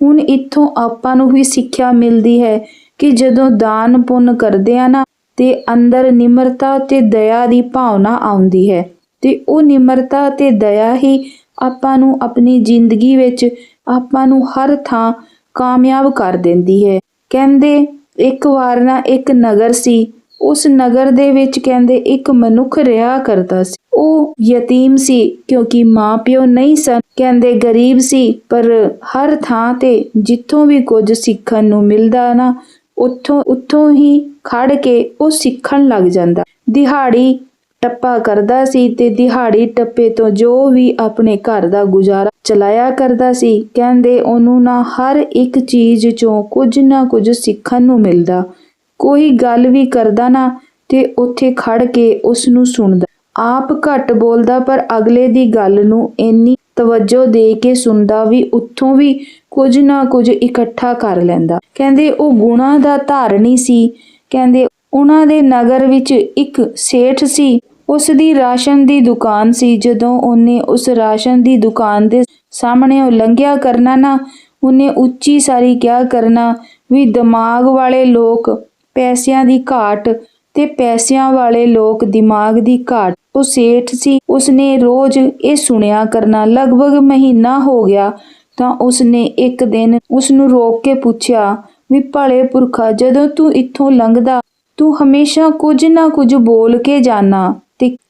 ਹੁਣ ਇੱਥੋਂ ਆਪਾਂ ਨੂੰ ਵੀ ਸਿੱਖਿਆ ਮਿਲਦੀ ਹੈ ਕਿ ਜਦੋਂ ਦਾਨ ਪੁੰਨ ਕਰਦੇ ਆ ਨਾ ਤੇ ਅੰਦਰ ਨਿਮਰਤਾ ਤੇ ਦਇਆ ਦੀ ਭਾਵਨਾ ਆਉਂਦੀ ਹੈ। ਤੇ ਉਹ ਨਿਮਰਤਾ ਤੇ ਦਇਆ ਹੀ ਆਪਾਂ ਨੂੰ ਆਪਣੀ ਜ਼ਿੰਦਗੀ ਵਿੱਚ ਆਪਾਂ ਨੂੰ ਹਰ ਥਾਂ ਕਾਮਯਾਬ ਕਰ ਦਿੰਦੀ ਹੈ। ਕਹਿੰਦੇ ਇੱਕ ਵਾਰ ਨਾ ਇੱਕ ਨਗਰ ਸੀ, ਉਸ ਨਗਰ ਦੇ ਵਿੱਚ ਕਹਿੰਦੇ ਇੱਕ ਮਨੁੱਖ ਰਿਹਾ ਕਰਦਾ ਸੀ। ਉਹ ਯਤੀਮ ਸੀ ਕਿਉਂਕਿ ਮਾਪਿਓ ਨਹੀਂ ਸਨ। ਕਹਿੰਦੇ ਗਰੀਬ ਸੀ ਪਰ ਹਰ ਥਾਂ ਤੇ ਜਿੱਥੋਂ ਵੀ ਕੁਝ ਸਿੱਖਣ ਨੂੰ ਮਿਲਦਾ ਨਾ ਉੱਥੋਂ ਉੱਥੋਂ ਹੀ ਖੜ ਕੇ ਉਹ ਸਿੱਖਣ ਲੱਗ ਜਾਂਦਾ। ਦਿਹਾੜੀ ਟੱਪਾ ਕਰਦਾ ਸੀ ਤੇ ਦਿਹਾੜੀ ਟੱਪੇ ਤੋਂ ਜੋ ਵੀ ਆਪਣੇ ਘਰ ਦਾ ਗੁਜ਼ਾਰਾ ਚਲਾਇਆ ਕਰਦਾ ਸੀ, ਕਹਿੰਦੇ ਉਹਨੂੰ ਨਾ ਹਰ ਇੱਕ ਚੀਜ਼ ਚੋਂ ਕੁਝ ਨਾ ਕੁਝ ਸਿੱਖਣ ਨੂੰ ਮਿਲਦਾ। ਕੋਈ ਗੱਲ ਵੀ ਕਰਦਾ ਨਾ ਤੇ ਉੱਥੇ ਖੜ ਕੇ ਉਸ ਨੂੰ ਸੁਣਦਾ। ਆਪ ਘੱਟ ਬੋਲਦਾ ਪਰ ਅਗਲੇ ਦੀ ਗੱਲ ਨੂੰ ਇੰਨੀ ਤਵੱਜੋ ਦੇ ਕੇ ਸੁਣਦਾ ਵੀ ਉੱਥੋਂ ਵੀ ਕੁਝ ਨਾ ਕੁਝ ਇਕੱਠਾ ਕਰ ਲੈਂਦਾ। ਕਹਿੰਦੇ, ਉਹ ਗੁਣਾ ਦਾ ਧਾਰਨੀ ਸੀ। ਕਹਿੰਦੇ, ਉਹਨਾਂ ਦੇ ਨਗਰ ਵਿੱਚ ਇੱਕ ਸੇਠ ਸੀ। ਉਸ ਦੀ ਰਾਸ਼ਨ ਦੀ ਦੁਕਾਨ ਸੀ। ਜਦੋਂ ਉਹਨੇ ਉਸ ਰਾਸ਼ਨ ਦੀ ਦੁਕਾਨ ਦੇ ਸਾਹਮਣੇ ਉਹ ਲੰਘਿਆ ਕਰਨਾ ਨਾ, ਉਹਨੇ ਉੱਚੀ ਸਾਰੀ ਕਿਹਾ ਕਰਨਾ ਵੀ ਦਿਮਾਗ ਵਾਲੇ ਲੋਕ ਪੈਸਿਆਂ ਦੀ ਘਾਟ ਤੇ ਪੈਸਿਆਂ ਵਾਲੇ ਲੋਕ ਦਿਮਾਗ ਦੀ ਘਾਟ। ਉਹ ਸੇਠ ਸੀ। ਉਸਨੇ ਰੋਜ਼ ਇਹ ਸੁਣਿਆ ਕਰਨਾ। ਲਗਭਗ ਮਹੀਨਾ ਹੋ ਗਿਆ ਤਾਂ ਉਸਨੇ ਇੱਕ ਦਿਨ ਉਸ ਨੂੰ ਰੋਕ ਕੇ ਪੁੱਛਿਆ, ਵੀ ਭਲੇ ਪੁਰਖਾ, ਜਦੋਂ ਤੂੰ ਇੱਥੋਂ ਲੰਘਦਾ, ਤੂੰ ਹਮੇਸ਼ਾ ਕੁਝ ਨਾ ਕੁਝ ਬੋਲ ਕੇ ਜਾਣਾ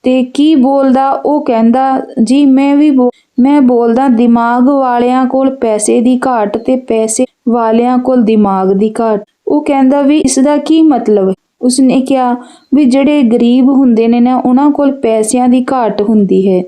ਤੇ ਕੀ ਬੋਲਦਾ ਉਹ ਕਹਿੰਦਾ, ਜੀ, ਮੈਂ ਵੀ ਬੋ- ਮੈਂ ਬੋਲਦਾ ਦਿਮਾਗ ਵਾਲਿਆਂ ਕੋਲ ਪੈਸੇ ਦੀ ਘਾਟ ਤੇ ਪੈਸੇ ਵਾਲਿਆਂ ਕੋਲ ਦਿਮਾਗ ਦੀ ਘਾਟ। ਉਹ ਕਹਿੰਦਾ, ਵੀ ਇਸ ਦਾ ਕੀ ਮਤਲਬ? ਉਸਨੇ ਕਿਹਾ, ਵੀ ਜਿਹੜੇ ਗਰੀਬ ਹੁੰਦੇ ਨੇ ਨਾ, ਉਹਨਾਂ ਕੋਲ ਪੈਸਿਆਂ ਦੀ ਘਾਟ ਹੁੰਦੀ ਹੈ।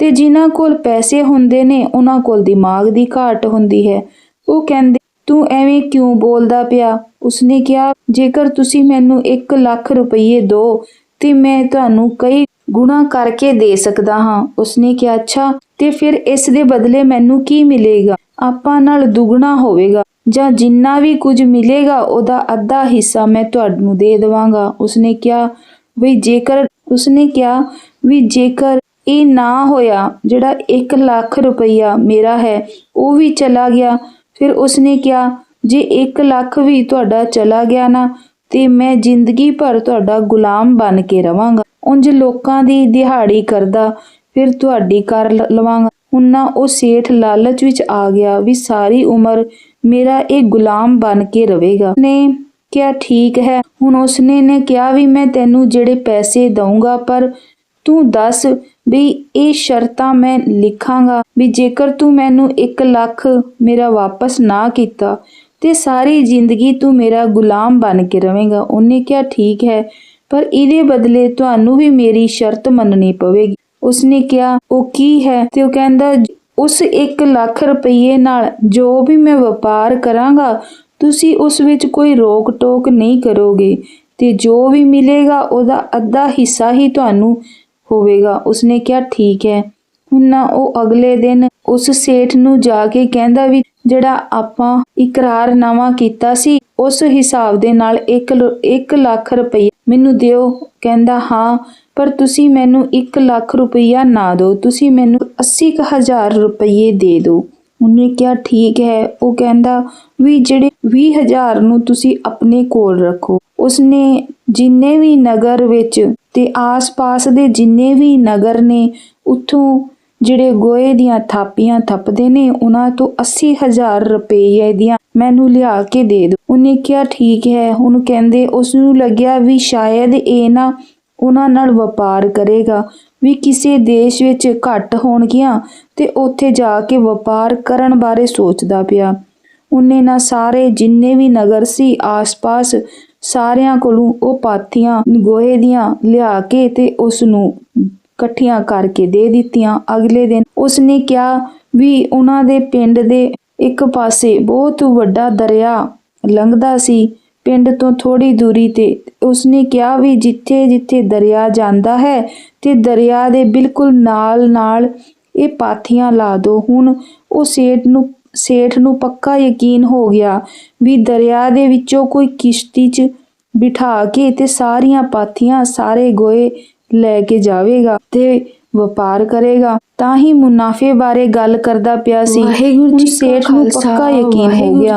ਤੇ ਜਿਨ੍ਹਾਂ ਕੋਲ ਪੈਸੇ ਹੁੰਦੇ ਨੇ, ਉਹਨਾਂ ਕੋਲ ਦਿਮਾਗ ਦੀ ਘਾਟ ਹੁੰਦੀ ਹੈ। ਉਹ ਕਹਿੰਦੇ, ਤੂੰ ਐਵੇਂ ਕਿਉਂ ਬੋਲਦਾ ਪਿਆ? ਉਸਨੇ ਕਿਹਾ, ਜੇਕਰ ਤੁਸੀਂ ਮੈਨੂੰ 1 ਲੱਖ ਰੁਪਏ ਦਿਓ ਤੇ ਮੈਂ ਤੁਹਾਨੂੰ ਕਈ ਗੁਣਾ ਕਰਕੇ ਦੇ ਸਕਦਾ ਹਾਂ। ਉਸਨੇ ਕਿਹਾ, ਅੱਛਾ, ਤੇ ਫਿਰ ਇਸ ਦੇ ਬਦਲੇ ਮੈਨੂੰ ਕੀ ਮਿਲੇਗਾ? ਆਪਾਂ ਨਾਲ ਦੁੱਗਣਾ ਹੋਵੇਗਾ, ਜਾਂ ਜਿੰਨਾ ਵੀ ਕੁਝ ਮਿਲੇਗਾ, ਉਹਦਾ ਅੱਧਾ ਹਿੱਸਾ ਮੈਂ ਤੁਹਾਨੂੰ ਦੇ ਦੇਵਾਂਗਾ। ਉਸਨੇ ਕਿਹਾ, ਵੀ ਜੇਕਰ, ਉਸਨੇ ਕਿਹਾ, ਵੀ ਜੇਕਰ ਇਹ ਨਾ ਹੋਇਆ, ਜਿਹੜਾ 1 ਲੱਖ ਰੁਪਈਆ ਮੇਰਾ ਹੈ, ਉਹ ਵੀ ਚਲਾ ਗਿਆ। ਫਿਰ ਉਸਨੇ ਕਿਹਾ, ਜੇ 1 ਲੱਖ ਵੀ ਤੁਹਾਡਾ ਚਲਾ ਗਿਆ ਨਾ, ਤੇ ਮੈਂ ਜ਼ਿੰਦਗੀ ਭਰ ਤੁਹਾਡਾ ਗੁਲਾਮ ਬਣ ਕੇ ਰਵਾਂਗਾ। ਉਂਝ ਲੋਕਾਂ ਦੀ ਦਿਹਾੜੀ ਕਰਦਾ, ਫਿਰ ਤੁਹਾਡੀ ਕਰ ਲਵਾਂਗਾ। ਹੁਣ ਨਾ ਉਹ ਸੇਠ ਲਾਲਚ ਵਿੱਚ ਆ ਗਿਆ ਵੀ ਸਾਰੀ ਉਮਰ ਮੇਰਾ ਇਹ ਗੁਲਾਮ ਬਣ ਕੇ ਰਵੇਗਾ। ਨੇ ਕਿਹਾ, ਠੀਕ ਹੈ। ਹੁਣ ਉਸਨੇ ਨੇ ਕਿਹਾ ਵੀ ਮੈਂ ਤੈਨੂੰ ਜਿਹੜੇ ਪੈਸੇ ਦਊਂਗਾ, ਪਰ ਤੂੰ ਦੱਸ ਵੀ ਇਹ ਸ਼ਰਤਾਂ ਮੈਂ ਲਿਖਾਂਗਾ ਵੀ ਜੇਕਰ ਤੂੰ ਮੈਨੂੰ 1 ਲੱਖ ਮੇਰਾ ਵਾਪਸ ਨਾ ਕੀਤਾ ਤੇ ਸਾਰੀ ਜ਼ਿੰਦਗੀ ਤੂੰ ਮੇਰਾ ਗੁਲਾਮ ਬਣ ਕੇ ਰਵੇਂਗਾ। ਉਹਨੇ ਕਿਹਾ, ਠੀਕ ਹੈ, ਪਰ ਇਹਦੇ ਬਦਲੇ ਤੁਹਾਨੂੰ ਵੀ ਮੇਰੀ ਸ਼ਰਤ ਮੰਨਣੀ ਪਵੇਗੀ। ਉਸਨੇ ਕਿਹਾ, ਉਹ ਕੀ ਹੈ? ਤੇ ਉਹ ਕਹਿੰਦਾ, ਉਸ 1 ਲੱਖ ਰੁਪਏ ਨਾਲ ਜੋ ਵੀ ਮੈਂ ਵਪਾਰ ਕਰਾਂਗਾ, ਤੁਸੀਂ ਉਸ ਵਿੱਚ ਕੋਈ ਰੋਕ ਟੋਕ ਨਹੀਂ ਕਰੋਗੇ ਤੇ ਜੋ ਵੀ ਮਿਲੇਗਾ, ਉਹਦਾ ਅੱਧਾ ਹਿੱਸਾ ਹੀ ਤੁਹਾਨੂੰ ਹੋਵੇਗਾ। ਉਸਨੇ ਕਿਹਾ, ਠੀਕ ਹੈ। ਹੁਣ ਨਾ ਉਹ ਅਗਲੇ ਦਿਨ ਉਸ ਸੇਠ ਨੂੰ ਜਾ ਕੇ ਕਹਿੰਦਾ ਵੀ ਜਿਹੜਾ ਆਪਾਂ ਇਕਰਾਰਨਾਮਾ ਕੀਤਾ ਸੀ, ਉਸ ਹਿਸਾਬ ਦੇ ਨਾਲ 1 1 ਲੱਖ ਰੁਪਏ ਮੈਨੂੰ ਦਿਓ। ਕਹਿੰਦਾ, ਹਾਂ, ਪਰ ਤੁਸੀਂ ਮੈਨੂੰ 1 ਲੱਖ ਰੁਪਈਆ ਨਾ ਦਿਓ। ਤੁਸੀਂ ਮੈਨੂੰ 80 ਕੁ ਹਜ਼ਾਰ ਰੁਪਏ ਦੇ ਦਿਓ। ਉਹਨੇ ਕਿਹਾ, ਠੀਕ ਹੈ। ਉਹ ਕਹਿੰਦਾ, ਵੀ ਜਿਹੜੇ 20000 ਨੂੰ ਤੁਸੀਂ ਆਪਣੇ ਕੋਲ ਰੱਖੋ। ਉਸਨੇ ਜਿੰਨੇ ਵੀ ਨਗਰ ਵਿੱਚ ਤੇ ਆਸ-ਪਾਸ ਦੇ ਜਿੰਨੇ ਵੀ ਨਗਰ ਨੇ, ਉੱਥੋਂ ਜਿਹੜੇ ਗੋਏ ਦੀਆਂ ਥਾਪੀਆਂ ਥੱਪਦੇ ਨੇ, ਉਹਨਾਂ ਤੋਂ 80000 ਰੁਪਏ ਦੀਆਂ ਮੈਨੂੰ ਲਿਆ ਕੇ ਦੇ ਦਿਓ। ਉਹਨੇ ਕਿਹਾ, ਠੀਕ ਹੈ। ਹੁਣ ਕਹਿੰਦੇ ਉਸ ਨੂੰ ਲੱਗਿਆ ਵੀ ਸ਼ਾਇਦ ਇਹ ਨਾ ਉਹਨਾਂ ਨਾਲ ਵਪਾਰ ਕਰੇਗਾ, ਵੀ ਕਿਸੇ ਦੇਸ਼ ਵਿੱਚ ਘੱਟ ਹੋਣਗੀਆਂ ਤੇ ਉੱਥੇ ਜਾ ਕੇ ਵਪਾਰ ਕਰਨ ਬਾਰੇ ਸੋਚਦਾ ਪਿਆ। ਉਹਨੇ ਨਾ ਸਾਰੇ ਜਿੰਨੇ ਵੀ ਨਗਰ ਸੀ, ਆਸ-ਪਾਸ ਸਾਰਿਆਂ ਕੋਲੋਂ ਉਹ ਪਾਥੀਆਂ ਗੋਹੇ ਦੀਆਂ ਲਿਆ ਕੇ ਤੇ ਉਸ ਨੂੰ ਇਕੱਠੀਆਂ ਕਰਕੇ ਦੇ ਦਿੱਤੀਆਂ। ਅਗਲੇ ਦਿਨ ਉਸਨੇ ਕਿਹਾ ਵੀ ਉਹਨਾਂ ਦੇ ਪਿੰਡ ਦੇ ਇੱਕ ਪਾਸੇ ਬਹੁਤ ਵੱਡਾ ਦਰਿਆ ਲੰਘਦਾ ਸੀ। ਪਿੰਡ ਤੋਂ ਥੋੜੀ ਦੂਰੀ ਤੇ ਉਸਨੇ ਕਿਹਾ ਵੀ ਜਿੱਥੇ ਜਿੱਥੇ ਦਰਿਆ ਜਾਂਦਾ ਹੈ ਤੇ ਦਰਿਆ ਦੇ ਬਿਲਕੁਲ ਨਾਲ ਨਾਲ ਇਹ ਪਾਥੀਆਂ ਲਾ ਦੋ। ਹੁਣ ਉਹ ਸੇਠ ਨੂੰ ਸੇਠ ਨੂੰ ਪੱਕਾ ਯਕੀਨ ਹੋ ਗਿਆ ਵੀ ਦਰਿਆ ਦੇ ਵਿੱਚੋਂ ਕੋਈ ਕਿਸ਼ਤੀ 'ਚ ਬਿਠਾ ਕੇ ਤੇ ਸਾਰੀਆਂ ਪਾਥੀਆਂ ਸਾਰੇ ਗੋਏ ਲੈ ਕੇ ਜਾਵੇਗਾ ਤੇ ਵਪਾਰ ਕਰੇਗਾ। ਤਾਂ ਹੀ ਮੁਨਾਫੇ ਬਾਰੇ ਗੱਲ ਕਰਦਾ ਪਿਆ ਸੀ। ਵਾਹਿਗੁਰੂ ਜੀ ਸੇਠ ਨੂੰ ਪੱਕਾ ਯਕੀਨ ਹੋ ਗਿਆ।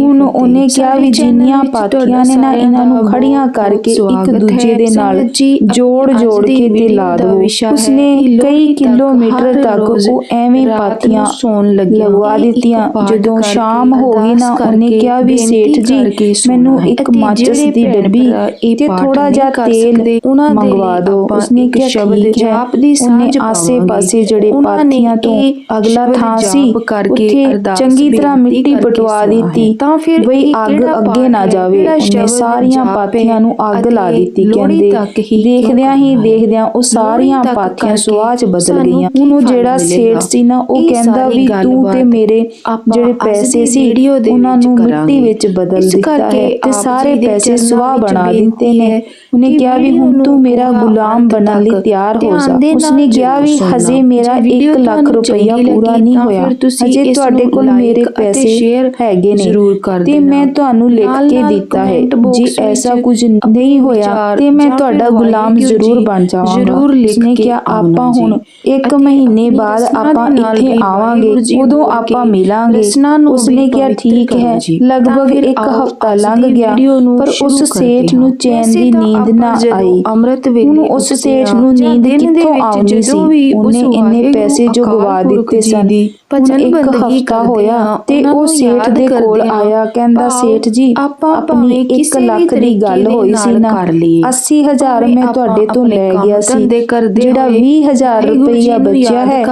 ਹੁਣ ਉਹਨੇ ਕਿਹਾ ਵੀ ਜਿੰਨੀਆਂ ਪਾਥੀਆਂ ਨੇ ਨਾ ਇਹਨਾਂ ਨੂੰ ਖੜੀਆਂ ਕਰਕੇ ਇੱਕ ਦੂਜੇ ਦੇ ਨਾਲ ਜੋੜ ਜੋੜ ਕੇ ਤੇ ਲਾ ਦਿਓ। ਉਸਨੇ ਕਈ ਕਿਲੋਮੀਟਰ ਤੱਕ ਉਹ ਐਵੇਂ ਪਾਥੀਆਂ ਸੌਣ ਲੱਗੀ ਲਵਾ ਦਿੱਤੀਆਂ। ਜਦੋਂ ਸ਼ਾਮ ਹੋ ਗਈ ਨਾ ਉਹਨੇ ਕਿਹਾ ਵੀ ਸੇਠ ਜੀ ਮੈਨੂੰ ਇੱਕ ਮਾਚਸ ਦੀ ਡੱਬੀ ਤੇ ਥੋੜਾ ਜਿਹਾ ਤੇਲ ਉਹਨਾਂ ਦੇ ਮੰਗਵਾ ਦਿਓ। ਉਸਨੇ ਕਿਹਾ ਸ਼ਬਦ ਹੈ ਉਹਨੇ ਆਸੇ ਪਾਸੇ ਜਿਹੜੇ ਪਾਥੀਆਂ ਤੋਂ ਅਗਲਾ ਥਾਂ ਸੀ ਕਰਕੇ ਚੰਗੀ ਤਰ੍ਹਾਂ ਮਿੱਟੀ ਪਟਵਾ ਦਿੱਤੀ ਤਾਂ ਫਿਰ ਬਈ ਅੱਗ ਅੱਗੇ ਨਾ ਜਾਵੇ ਉਹਨੇ ਸਾਰੀਆਂ ਪਾਥੀਆਂ ਨੂੰ ਅੱਗ ਲਾ ਦਿੱਤੀ ਕਹਿੰਦੇ। ਦੇਖਦਿਆਂ ਹੀ ਦੇਖਦਿਆਂ ਉਹ ਸਾਰੀਆਂ ਪਾਥੀਆਂ ਸੁਆਹ ਬਦਲ ਗਈਆਂ। ਹੁਣ ਜਿਹੜਾ ਸੇਠ ਸੀ ਨਾ ਉਹ ਕਹਿੰਦਾ ਵੀ ਤੂੰ ਤੇ ਮੇਰੇ ਜਿਹੜੇ ਪੈਸੇ ਸੀ ਉਹਨਾਂ ਨੂੰ ਮਿੱਟੀ ਵਿੱਚ ਬਦਲ ਦਿੱਤਾ ਹੈ ਤੇ ਸਾਰੇ ਪੈਸੇ ਸੁਆਹ ਬਣਾ ਦਿੱਤੇ ਨੇ। ਉਹਨੇ ਕਿਹਾ ਵੀ ਹੁਣ ਤੂੰ ਮੇਰਾ ਗੁਲਾਮ ਬਣਨ ਲਈ ਤਿਆਰ ਹੋ ਜਾ। ਉਸਨੇ ਕਿਹਾ ਵੀ ਹਜੇ ਮੇਰਾ ਮੇਰਾ 1 ਲੱਖ ਰੁਪਈਆ ਪੂਰਾ ਨਹੀਂ ਹੋਇਆ। ਅਜੇ ਤੁਹਾਡੇ ਕੋਲ ਮੇਰੇ ਪੈਸੇ ਹੈਗੇ ਨੇ ਤੇ ਮੈਂ ਤੁਹਾਨੂੰ ਲਿਖ ਕੇ ਦਿੱਤਾ ਹੈ ਜੇ ਐਸਾ ਕੁਝ ਨਹੀਂ ਹੋਇਆ ਤੇ ਮੈਂ ਤੁਹਾਡਾ ਗੁਲਾਮ ਜ਼ਰੂਰ ਬਣ ਜਾਵਾਂਗਾ। ਜ਼ਰੂਰ ਲਿਖ ਕੇ ਆਪਾਂ ਹੁਣ 1 ਮਹੀਨੇ ਬਾਅਦ ਆਪਾਂ ਇੱਥੇ ਆਵਾਂਗੇ ਉਦੋਂ ਆਪਾਂ ਮਿਲਾਂਗੇ। ਉਸਨੇ ਕਿਹਾ ਠੀਕ ਹੈ। ਲਗਭਗ 1 ਹਫ਼ਤਾ ਲੰਘ ਗਿਆ ਪਰ ਉਸ ਸੇਠ ਨੂੰ ਚੈਨ ਦੀ ਨੀਂਦ ਨਾ ਆਈ। ਅੰਮ੍ਰਿਤ ਵੇਲੇ ਉਸ ਸੇਠ ਨੂੰ ਨੀਂਦ ਕਿੱਥੋਂ ਆਉਂਦੀ ਸੀ? ਉਹਨੇ ਇੰਨੇ ਪੈਸੇ ਜੋ ਗਵਾ ਦਿੱਤੇ ਸਨ। ਭਜਨ ਇੱਕ ਹਫਤਾ ਹੋਇਆ ਤੇ ਉਹ ਸੇਠ ਦੇ ਕੋਲ ਆਇਆ ਕਹਿੰਦਾ ਸੇਠ ਜੀ ਆਪਾਂ ਆਪਣੀ 1 ਲੱਖ ਦੀ ਗੱਲ ਹੋਈ ਸੀ ਨਾ 80000 ਮੈਂ ਤੁਹਾਡੇ ਤੋਂ ਲੈ ਗਿਆ ਸੀ। ਜਿਹੜਾ 20000 ਰੁਪਇਆ ਬਚਿਆ ਹੈ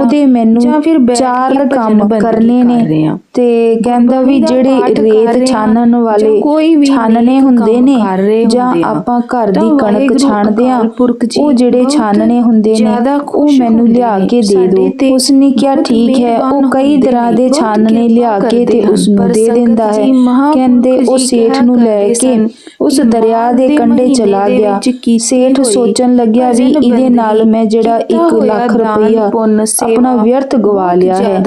ਉਹਦੇ ਮੈਨੂੰ ਚਾਰ ਕੰਮ ਕਰਨੇ ਨੇ। ਤੇ ਕਹਿੰਦਾ ਵੀ ਜਿਹੜੇ ਰੇਤ ਛਾਣਨ ਵਾਲੇ ਕੋਈ ਵੀ ਛਾਣਨੇ ਹੁੰਦੇ ਨੇ ਜਾਂ ਆਪਾਂ ਘਰ ਦੀ ਕਣਕ ਛਾਣਦੇ ਆ ਉਹ ਜਿਹੜੇ ਛਾਣਨੇ ਹੁੰਦੇ ਨੇ ਉਹ ਮੈਨੂੰ ਲਿਆ ਕੇ ਦੇ ਦਿਓ। ਉਸ ਕਿਹਾ ਠੀਕ ਹੈ। ਉਹ ਕਈ ਤਰ੍ਹਾਂ ਦੇ ਛਾਣਨੇ ਲਿਆ ਕੇ ਤੇ ਉਸ ਨੂੰ ਦੇ ਦਿੰਦਾ ਹੈ। ਕਹਿੰਦੇ ਉਹ ਸੇਠ ਨੂੰ ਲੈ ਕੇ ਉਸ ਦਰਿਆ ਦੇ ਕੰਢੇ ਚਲਾ ਗਿਆ। ਸੇਠ ਸੋਚਣ ਲੱਗਿਆ ਵੀ ਇਹਦੇ ਨਾਲ ਮੈਂ ਜਿਹੜਾ 1 ਲੱਖ ਰੁਪਇਆ ਆਪਣਾ ਵਿਅਰਥ ਗਵਾ ਲਿਆ ਹੈ।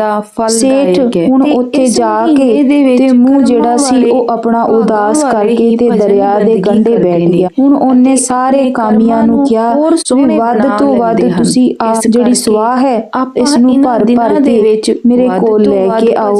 ਸੇਠ ਹੁਣ ਉੱਥੇ ਉੱਥੇ ਜਾ ਕੇ ਤੇ ਮੂੰਹ ਜਿਹੜਾ ਸੀ ਉਹ ਆਪਣਾ ਉਦਾਸ ਕਰਕੇ ਤੇ ਦਰਿਆ ਦੇ ਕੰਢੇ ਬੈਠ ਗਿਆ ਹੁਣ ਉਹਨੇ ਸਾਰੇ ਕਾਮਿਆਂ ਨੂੰ ਕਿਹਾ ਵੀ ਵੱਧ ਤੋਂ ਵੱਧ ਤੁਸੀਂ ਆਪ ਜਿਹੜੀ ਸਵਾਹ ਹੈ ਇਸ ਨੂੰ ਭਰ ਭਰ ਦੇ ਵਿੱਚ ਮੇਰੇ ਕੋਲ ਲੈ ਕੇ ਆਓ।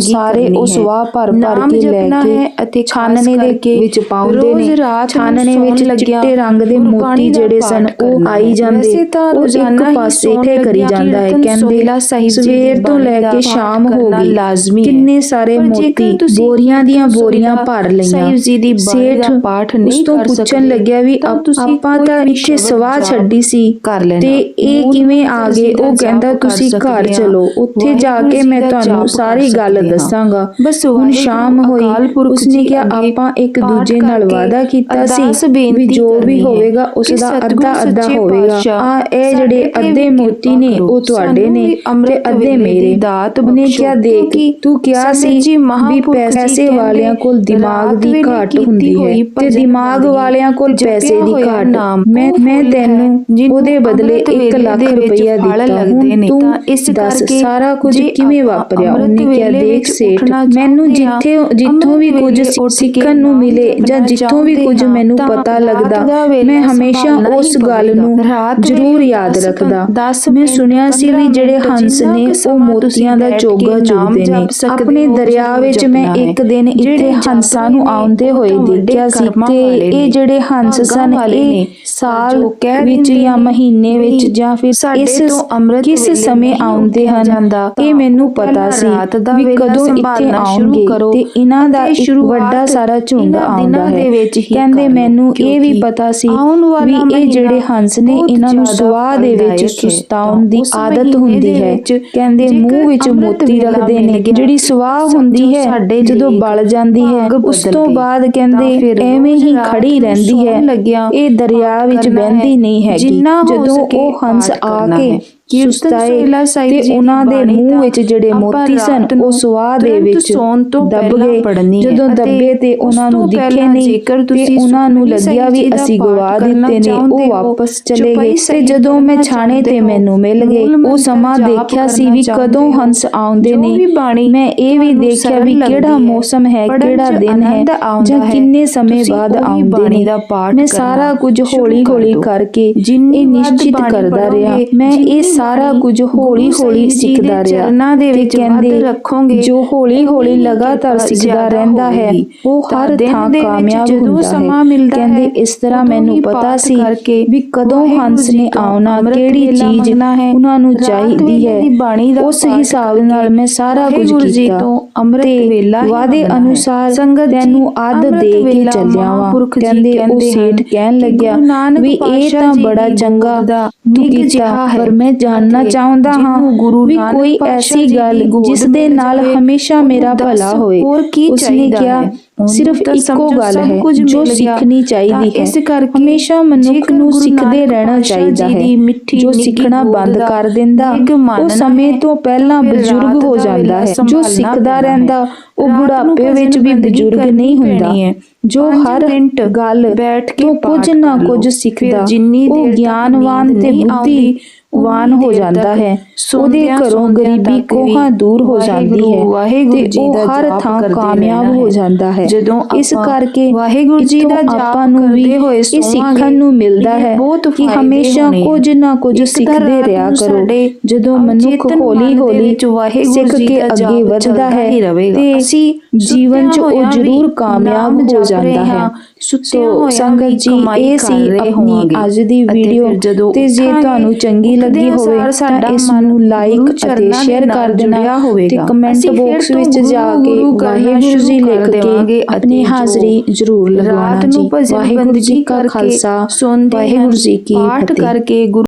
ਸਾਰੇ ਉਹ ਸਵਾਹ ਭਰ ਭਰ ਕੇ ਲੈ ਕੇ ਅਤੇ ਛਾਨਣੇ ਦੇ ਵਿੱਚ ਪਾਉਂਦੇ ਨੇ। ਛਾਨਣੇ ਵਿੱਚ ਚਿੱਟੇ ਰੰਗ ਦੇ ਮੋਤੀ ਜਿਹੜੇ ਸਨ ਉਹ ਆਈ ਜਾਂਦੇ। ਉਹ ਇੱਕ ਪਾਸੇ ਇੱਥੇ ਕਰੀ ਜਾਂਦਾ ਹੈ। ਕਹਿੰਦੇ ਸਵੇਰ ਤੋਂ ਲੈ ਕੇ ਸ਼ਾਮ ਹੋ ਗਈ। ਲਾਜ਼ਮੀ ਲਾਜ਼ਮੀ ਕਿੰਨੇ ਸਾਰੇ ਮੋਤੀ ਬੋਰੀਆਂ ਦੀਆਂ ਬੋਰੀਆਂ ਭਰ ਲਈਆਂ ਸਾਹਿਬ ਜੀ ਦੀ ਬਾਣੀ ਪਾਠ ਨਹੀਂ ਕਰ ਸਕਦੇ ਪੁੱਛਣ ਲੱਗਿਆ ਵੀ ਤੁਸੀਂ ਆਪਾਂ ਤਾਂ ਇੱਥੇ ਸਵਾਹ ਛੱਡੀ ਸੀ ਕਰ ਲੈਣਾ। ਤੇ ਇਹ ਕਿਵੇਂ ਆ ਗਏ? ਉਹ ਕਹਿੰਦਾ ਤੁਸੀਂ ਘਰ ਚਲੋ। ਉੱਥੇ ਜਾ ਕੇ ਮੈਂ ਤੁਹਾਨੂੰ ਸਾਰੀ ਗੱਲ ਦੱਸਾਂਗਾ। ਬਸ ਹੁਣ ਸ਼ਾਮ ਹੋਈ ਉਸਨੇ ਕਿਹਾ ਆਪਾਂ ਇੱਕ ਦੂਜੇ ਨਾਲ ਵਾਅਦਾ ਕੀਤਾ ਸੀ ਵੀ ਜੋ ਵੀ ਹੋਵੇਗਾ ਉਸ ਦਾ ਅੱਧਾ ਅੱਧਾ ਹੋਵੇਗਾ। ਆ ਇਹ ਜਿਹੜੇ ਅੱਧੇ ਮੋਤੀ ਨੇ ਉਹ ਤੁਹਾਡੇ ਨੇ ਤੇ ਅੱਧੇ ਮੇਰੇ ਦਾਤ ਨੇ ਕਿਹਾ ਦੇਖ ਤੂੰ ਕਿਹਾ ਸੀ ਵੀ ਪੈਸੇ ਵਾਲਿਆਂ ਕੋਲ ਦਿਮਾਗ ਦੀ ਘਾਟ ਹੁੰਦੀ ਹੈ ਤੇ ਦਿਮਾਗ ਵਾਲਿਆਂ ਕੋਲ ਪੈਸੇ ਦੀ ਘਾਟ। ਮੈਂ ਮੈਂ ਤੈਨੂੰ ਉਹਦੇ ਬਦਲੇ ਇੱਕ ਲੱਖ ਰੁਪਇਆ ਦਿੱਤਾ। ਹੁਣ ਤੂੰ ਇਸ ਕਰਕੇ ਸਾਰਾ ਕੁਝ ਕਿਵੇਂ ਵਾਪਰਿਆ? ਉਹਨੇ ਕਿਹਾ ਦੇਖ ਸੇਠ ਮੈਨੂੰ ਜਿੱਥੇ ਜਿੱਥੋਂ ਵੀ ਕੁਝ ਸਿੱਖਣ ਨੂੰ ਮਿਲੇ ਜਾਂ ਜਿੱਥੋਂ ਵੀ ਕੁਝ ਮੈਨੂੰ ਪਤਾ ਲੱਗਦਾ ਮੈਂ ਹਮੇਸ਼ਾ ਉਸ ਗੱਲ ਨੂੰ ਜ਼ਰੂਰ ਯਾਦ ਰੱਖਦਾ। ਮੈਂ ਸੁਣਿਆ ਸੀ ਵੀ ਜਿਹੜੇ ਹੰਸ ਨੇ ਉਹ ਮੋਤੀਆਂ ਦਾ ਚੋਗਾ ਚੁਗਦੇ ਨੇ। ਆਪਣੇ ਦਰਿਆ ਵਿੱਚ ਮੈਂ ਇੱਕ ਦਿਨ ਇੱਥੇ ਹੰਸਾਂ ਨੂੰ ਆਉਂਦੇ ਹੋਏ ਦੇਖਿਆ ਸੀ? ਤੇ ਇਹ ਜਿਹੜੇ ਹੰਸ ਸਨ ਇਹ ਸਾਲ ਵਿੱਚ ਜਾਂ ਮਹੀਨੇ ਵਿੱਚ ਜਾਂ ਫਿਰ ਇਸ ਤੋਂ ਅੰਮ੍ਰਿਤ ਕਿਸ ਸਮੇਂ ਆਉਂਦੇ ਹਨ। ਇਹ ਮੈਨੂੰ ਪਤਾ ਸੀ ਰਾਤ ਦਾ ਵੀ ਕਦੋਂ ਇੱਥੇ ਆਉਣਗੇ ਤੇ ਇਹਨਾਂ ਦਾ ਸ਼ੁਰੂ ਵੱਡਾ ਸਾਰਾ ਝੁੰਡ ਆਉਂਦਾ ਹੈ। ਕਹਿੰਦੇ ਮੈਨੂੰ ਇਹ ਵੀ ਪਤਾ ਸੀ ਵੀ ਇਹ ਜਿਹੜੇ ਹੰਸ ਨੇ ਇਹਨਾਂ ਨੂੰ ਸਵਾਹ ਦੇ ਵਿੱਚ ਸੁਸਤਾਉਣ ਦੀ ਆਦਤ ਹੁੰਦੀ ਹੈ। ਕਹਿੰਦੇ ਮੂੰਹ ਵਿੱਚ ਮੋਤੀ ਰੱਖਦੇ ਨੇ। ਜਿਹੜੀ ਸਵਾਹ ਹੁੰਦੀ ਹੈ ਜਦੋਂ ਬਲ ਜਾਂਦੀ ਹੈ ਉਸ ਤੋਂ ਬਾਅਦ ਕਹਿੰਦੇ ਐਵੇਂ ਹੀ ਖੜੀ ਰਹਿੰਦੀ ਹੈ। ਇਹ ਦਰਿਆ ਵਿੱਚ ਬਹਿੰਦੀ ਨਹੀਂ ਹੈ ਜਿੰਨਾ ਜਦੋਂ ਉਹ हम आके ਕੀਰਤਨ ਸੋਹਿਲਾ ਸਾਹਿਬ ਜੀ ਉਹਨਾਂ ਦੇ ਮੂੰਹ ਵਿੱਚ ਜਿਹੜੇ ਮੋਤੀ ਸਨ ਉਹ ਸਵਾਹ ਦੇ ਵਿੱਚ ਸੌਣ ਤੋਂ ਦੱਬ ਪਹਿਲਾਂ ਗਏ ਪੜ੍ਹਨੀ ਹੈ ਜਦੋਂ ਦੱਬੇ ਤੇ ਉਹਨਾਂ ਨੂੰ ਦਿਖੇ ਨਹੀਂ ਜੇਕਰ ਤੁਸੀਂ ਉਹਨਾਂ ਨੂੰ ਲੱਗਿਆ ਵੀ ਅਸੀਂ ਗਵਾ ਦਿੱਤੇ ਨੇ ਉਹ ਵਾਪਸ ਚਲੇ ਗਏ ਤੇ ਜਦੋਂ ਮੈਂ ਛਾਣੇ ਤੇ ਮੈਨੂੰ ਮਿਲ ਗਏ ਉਹ ਸਮਾਂ ਦੇਖਿਆ ਸੀ ਵੀ ਕਦੋਂ। ਹੰਸ ਆਉਂਦੇ ਨੇ ਮੈਂ ਇਹ ਵੀ ਦੇਖਿਆ ਵੀ ਕਿਹੜਾ ਮੌਸਮ ਹੈ ਕਿਹੜਾ ਦਿਨ ਹੈ ਜਾਂ। ਕਿੰਨੇ ਸਮੇਂ ਬਾਅਦ ਆਉਂਦੇ ਨੇ ਦਾ ਪਾਠ ਮੈਂ ਸਾਰਾ ਕੁਝ ਹੌਲੀ ਹੌਲੀ। ਕਰਕੇ ਜਿੰਨੀ ਇਹ ਨਿਸ਼ਚਿਤ ਕਰਦਾ ਰਿਹਾ ਮੈਂ ਜਿੰਨੀ ਸਾਰਾ ਕੁਝ ਹੌਲੀ ਹੌਲੀ ਸਿੱਖਦਾ ਰਿਹਾ ਚਰਨਾਂ ਦੇ ਵਿੱਚ ਕਹਿੰਦੇ ਰੱਖੋਗੇ, ਜੋ ਹੌਲੀ ਹੌਲੀ ਲਗਾਤਾਰ ਸਿੱਖਦਾ ਰਹਿੰਦਾ ਹੈ। ਉਹ ਹਰ ਥਾਂ ਕਾਮਯਾਬ ਹੁੰਦਾ ਸਮਾਂ ਹੈ ਕਹਿੰਦੇ ਇਸ ਤਰ੍ਹਾਂ ਮੈਨੂੰ ਪਤਾ ਸੀ ਵੀ ਕਦੋਂ ਹੰਸ ਨੇ ਆਉਣਾ ਕਿਹੜੀ ਚੀਜ਼। ਉਹਨਾਂ ਨੂੰ ਚਾਹੀਦੀ ਹੈ ਬਾਣੀ ਦਾ ਉਸ ਹਿਸਾਬ ਨਾਲ ਮੈਂ ਸਾਰਾ ਕੁਝ ਕੀਤਾ ਅੰਮ੍ਰਿਤ ਵੇਲਾ ਵਾਦੇ। ਅਨੁਸਾਰ ਸੰਗਤ ਤੈਨੂੰ ਅੱਧ ਦੇ ਕੇ ਚੱਲਿਆ ਵਾਂ ਕਹਿੰਦੇ ਉਹ ਸੇਠ ਕਹਿਣ ਲੱਗਿਆ ਵੀ ਇਹ ਤਾਂ ਬੜਾ ਚੰਗਾ ਤੂੰ ਕੀਤਾ ਪਰ ਮੈਂ ਜਾਣਨਾ ਚਾਹੁੰਦਾ ਹਾਂ ਵੀ ਕੋਈ ਐਸੀ ਗੱਲ ਜਿਸ ਦੇ ਨਾਲ ਹਮੇਸ਼ਾ ਮੇਰਾ ਭਲਾ ਹੋਏ ਹੋਰ ਕੀ ਚਾਹੀਦਾ ਹੈ? ਸਿਰਫ ਇੱਕੋ ਗੱਲ ਹੈ ਜੋ। ਸਿੱਖਣੀ ਚਾਹੀਦੀ ਹੈ ਇਸ ਕਰਕੇ ਹਮੇਸ਼ਾ ਮਨੁੱਖ ਨੂੰ ਸਿੱਖਦੇ ਰਹਿਣਾ ਚਾਹੀਦਾ ਹੈ ਜੋ ਸਿੱਖਣਾ ਬੰਦ ਕਰ ਦਿੰਦਾ ਉਹ ਸਮੇਂ ਤੋਂ ਪਹਿਲਾਂ ਬਜ਼ੁਰਗ ਹੋ ਜਾਂਦਾ ਹੈ ਜੋ ਸਿੱਖਦਾ ਰਹਿੰਦਾ। ਉਹ ਬੁਢਾਪੇ ਵਿੱਚ ਵੀ ਬਜ਼ੁਰਗ ਨਹੀਂ ਹੁੰਦਾ। ਜੋ ਹਰ ਗੱਲ ਬੈਠ ਕੇ ਕੁਝ ਨਾ ਕੁਝ। ਸਿੱਖਦਾ ਉਹ ਗਿਆਨਵਾਨ ਤੇ ਨਹੀਂ ਉਨੀ ਹੋ ਜਾਂਦਾ ਹੈ ਉਹਦੇ ਘਰੋਂ ਗਰੀਬੀ ਕੋਹਾਂ ਦੂਰ ਹੋ ਜਾਂਦੀ ਹੈ ਵਾਹਿਗੁਰੂ, ਜੀ ਦਾ ਹਰ ਥਾਂ ਕਾਮਯਾਬ ਹੋ। ਜਾਂਦਾ ਹੈ ਜਦੋਂ ਇਸ ਕਰਕੇ ਵਾਹਿਗੁਰੂ ਜੀ ਦਾ ਜਾਪ ਆਪਾਂ ਨੂੰ ਵੀ ਕਰਦੇ ਹੋਏ ਇਹ ਸਿੱਖਣ ਨੂੰ ਮਿਲਦਾ ਹੈ ਕਿ ਹਮੇਸ਼ਾ। ਕੁਝ ਨਾ ਕੁਝ ਸਿੱਖਦੇ ਰਿਹਾ ਕਰੋ ਜਦੋਂ ਮਨੁੱਖ ਹੌਲੀ ਹੌਲੀ ਸਿੱਖ ਜੀ ਕੇ ਅੱਗੇ ਵੱਧਦਾ ਹੈ। ਤੇ ਜੀਵਨ 'ਚ ਉਹ ਜ਼ਰੂਰ ਕਾਮਯਾਬ ਹੋ ਜਾਂਦਾ ਹੈ ਸੋ ਸੰਗਤ ਜੀ ਇਹ ਸੀ ਆਪਣੀ। ਅੱਜ ਦੀ ਵੀਡੀਓ ਤੇ ਜੇ ਤੁਹਾਨੂੰ ਚੰਗੀ ਲੱਗੀ ਹੋਵੇ ਤਾਂ ਇਸ ਨੂੰ ਲਾਈਕ ਅਤੇ ਸ਼ੇਅਰ ਕਰ ਦੇਣਾ ਤੇ। ਕਮੈਂਟ ਬਾਕਸ ਵਿੱਚ ਜਾ ਕੇ ਵਾਹਿਗੁਰੂ ਜੀ ਲਿਖ ਕੇ ਆਪਣੀ ਹਾਜ਼ਰੀ ਜ਼ਰੂਰ ਨੂੰ ਜੀ ਵਾਹਿਗੁਰੂ ਜੀ ਕਾ ਕਰਕੇ ਖਾਲਸਾ ਵਾਹਿਗੁਰੂ ਜੀ ਕੀ ਪਾਠ ਫਤਿਹ ਕਰਕੇ ਗੁਰੂ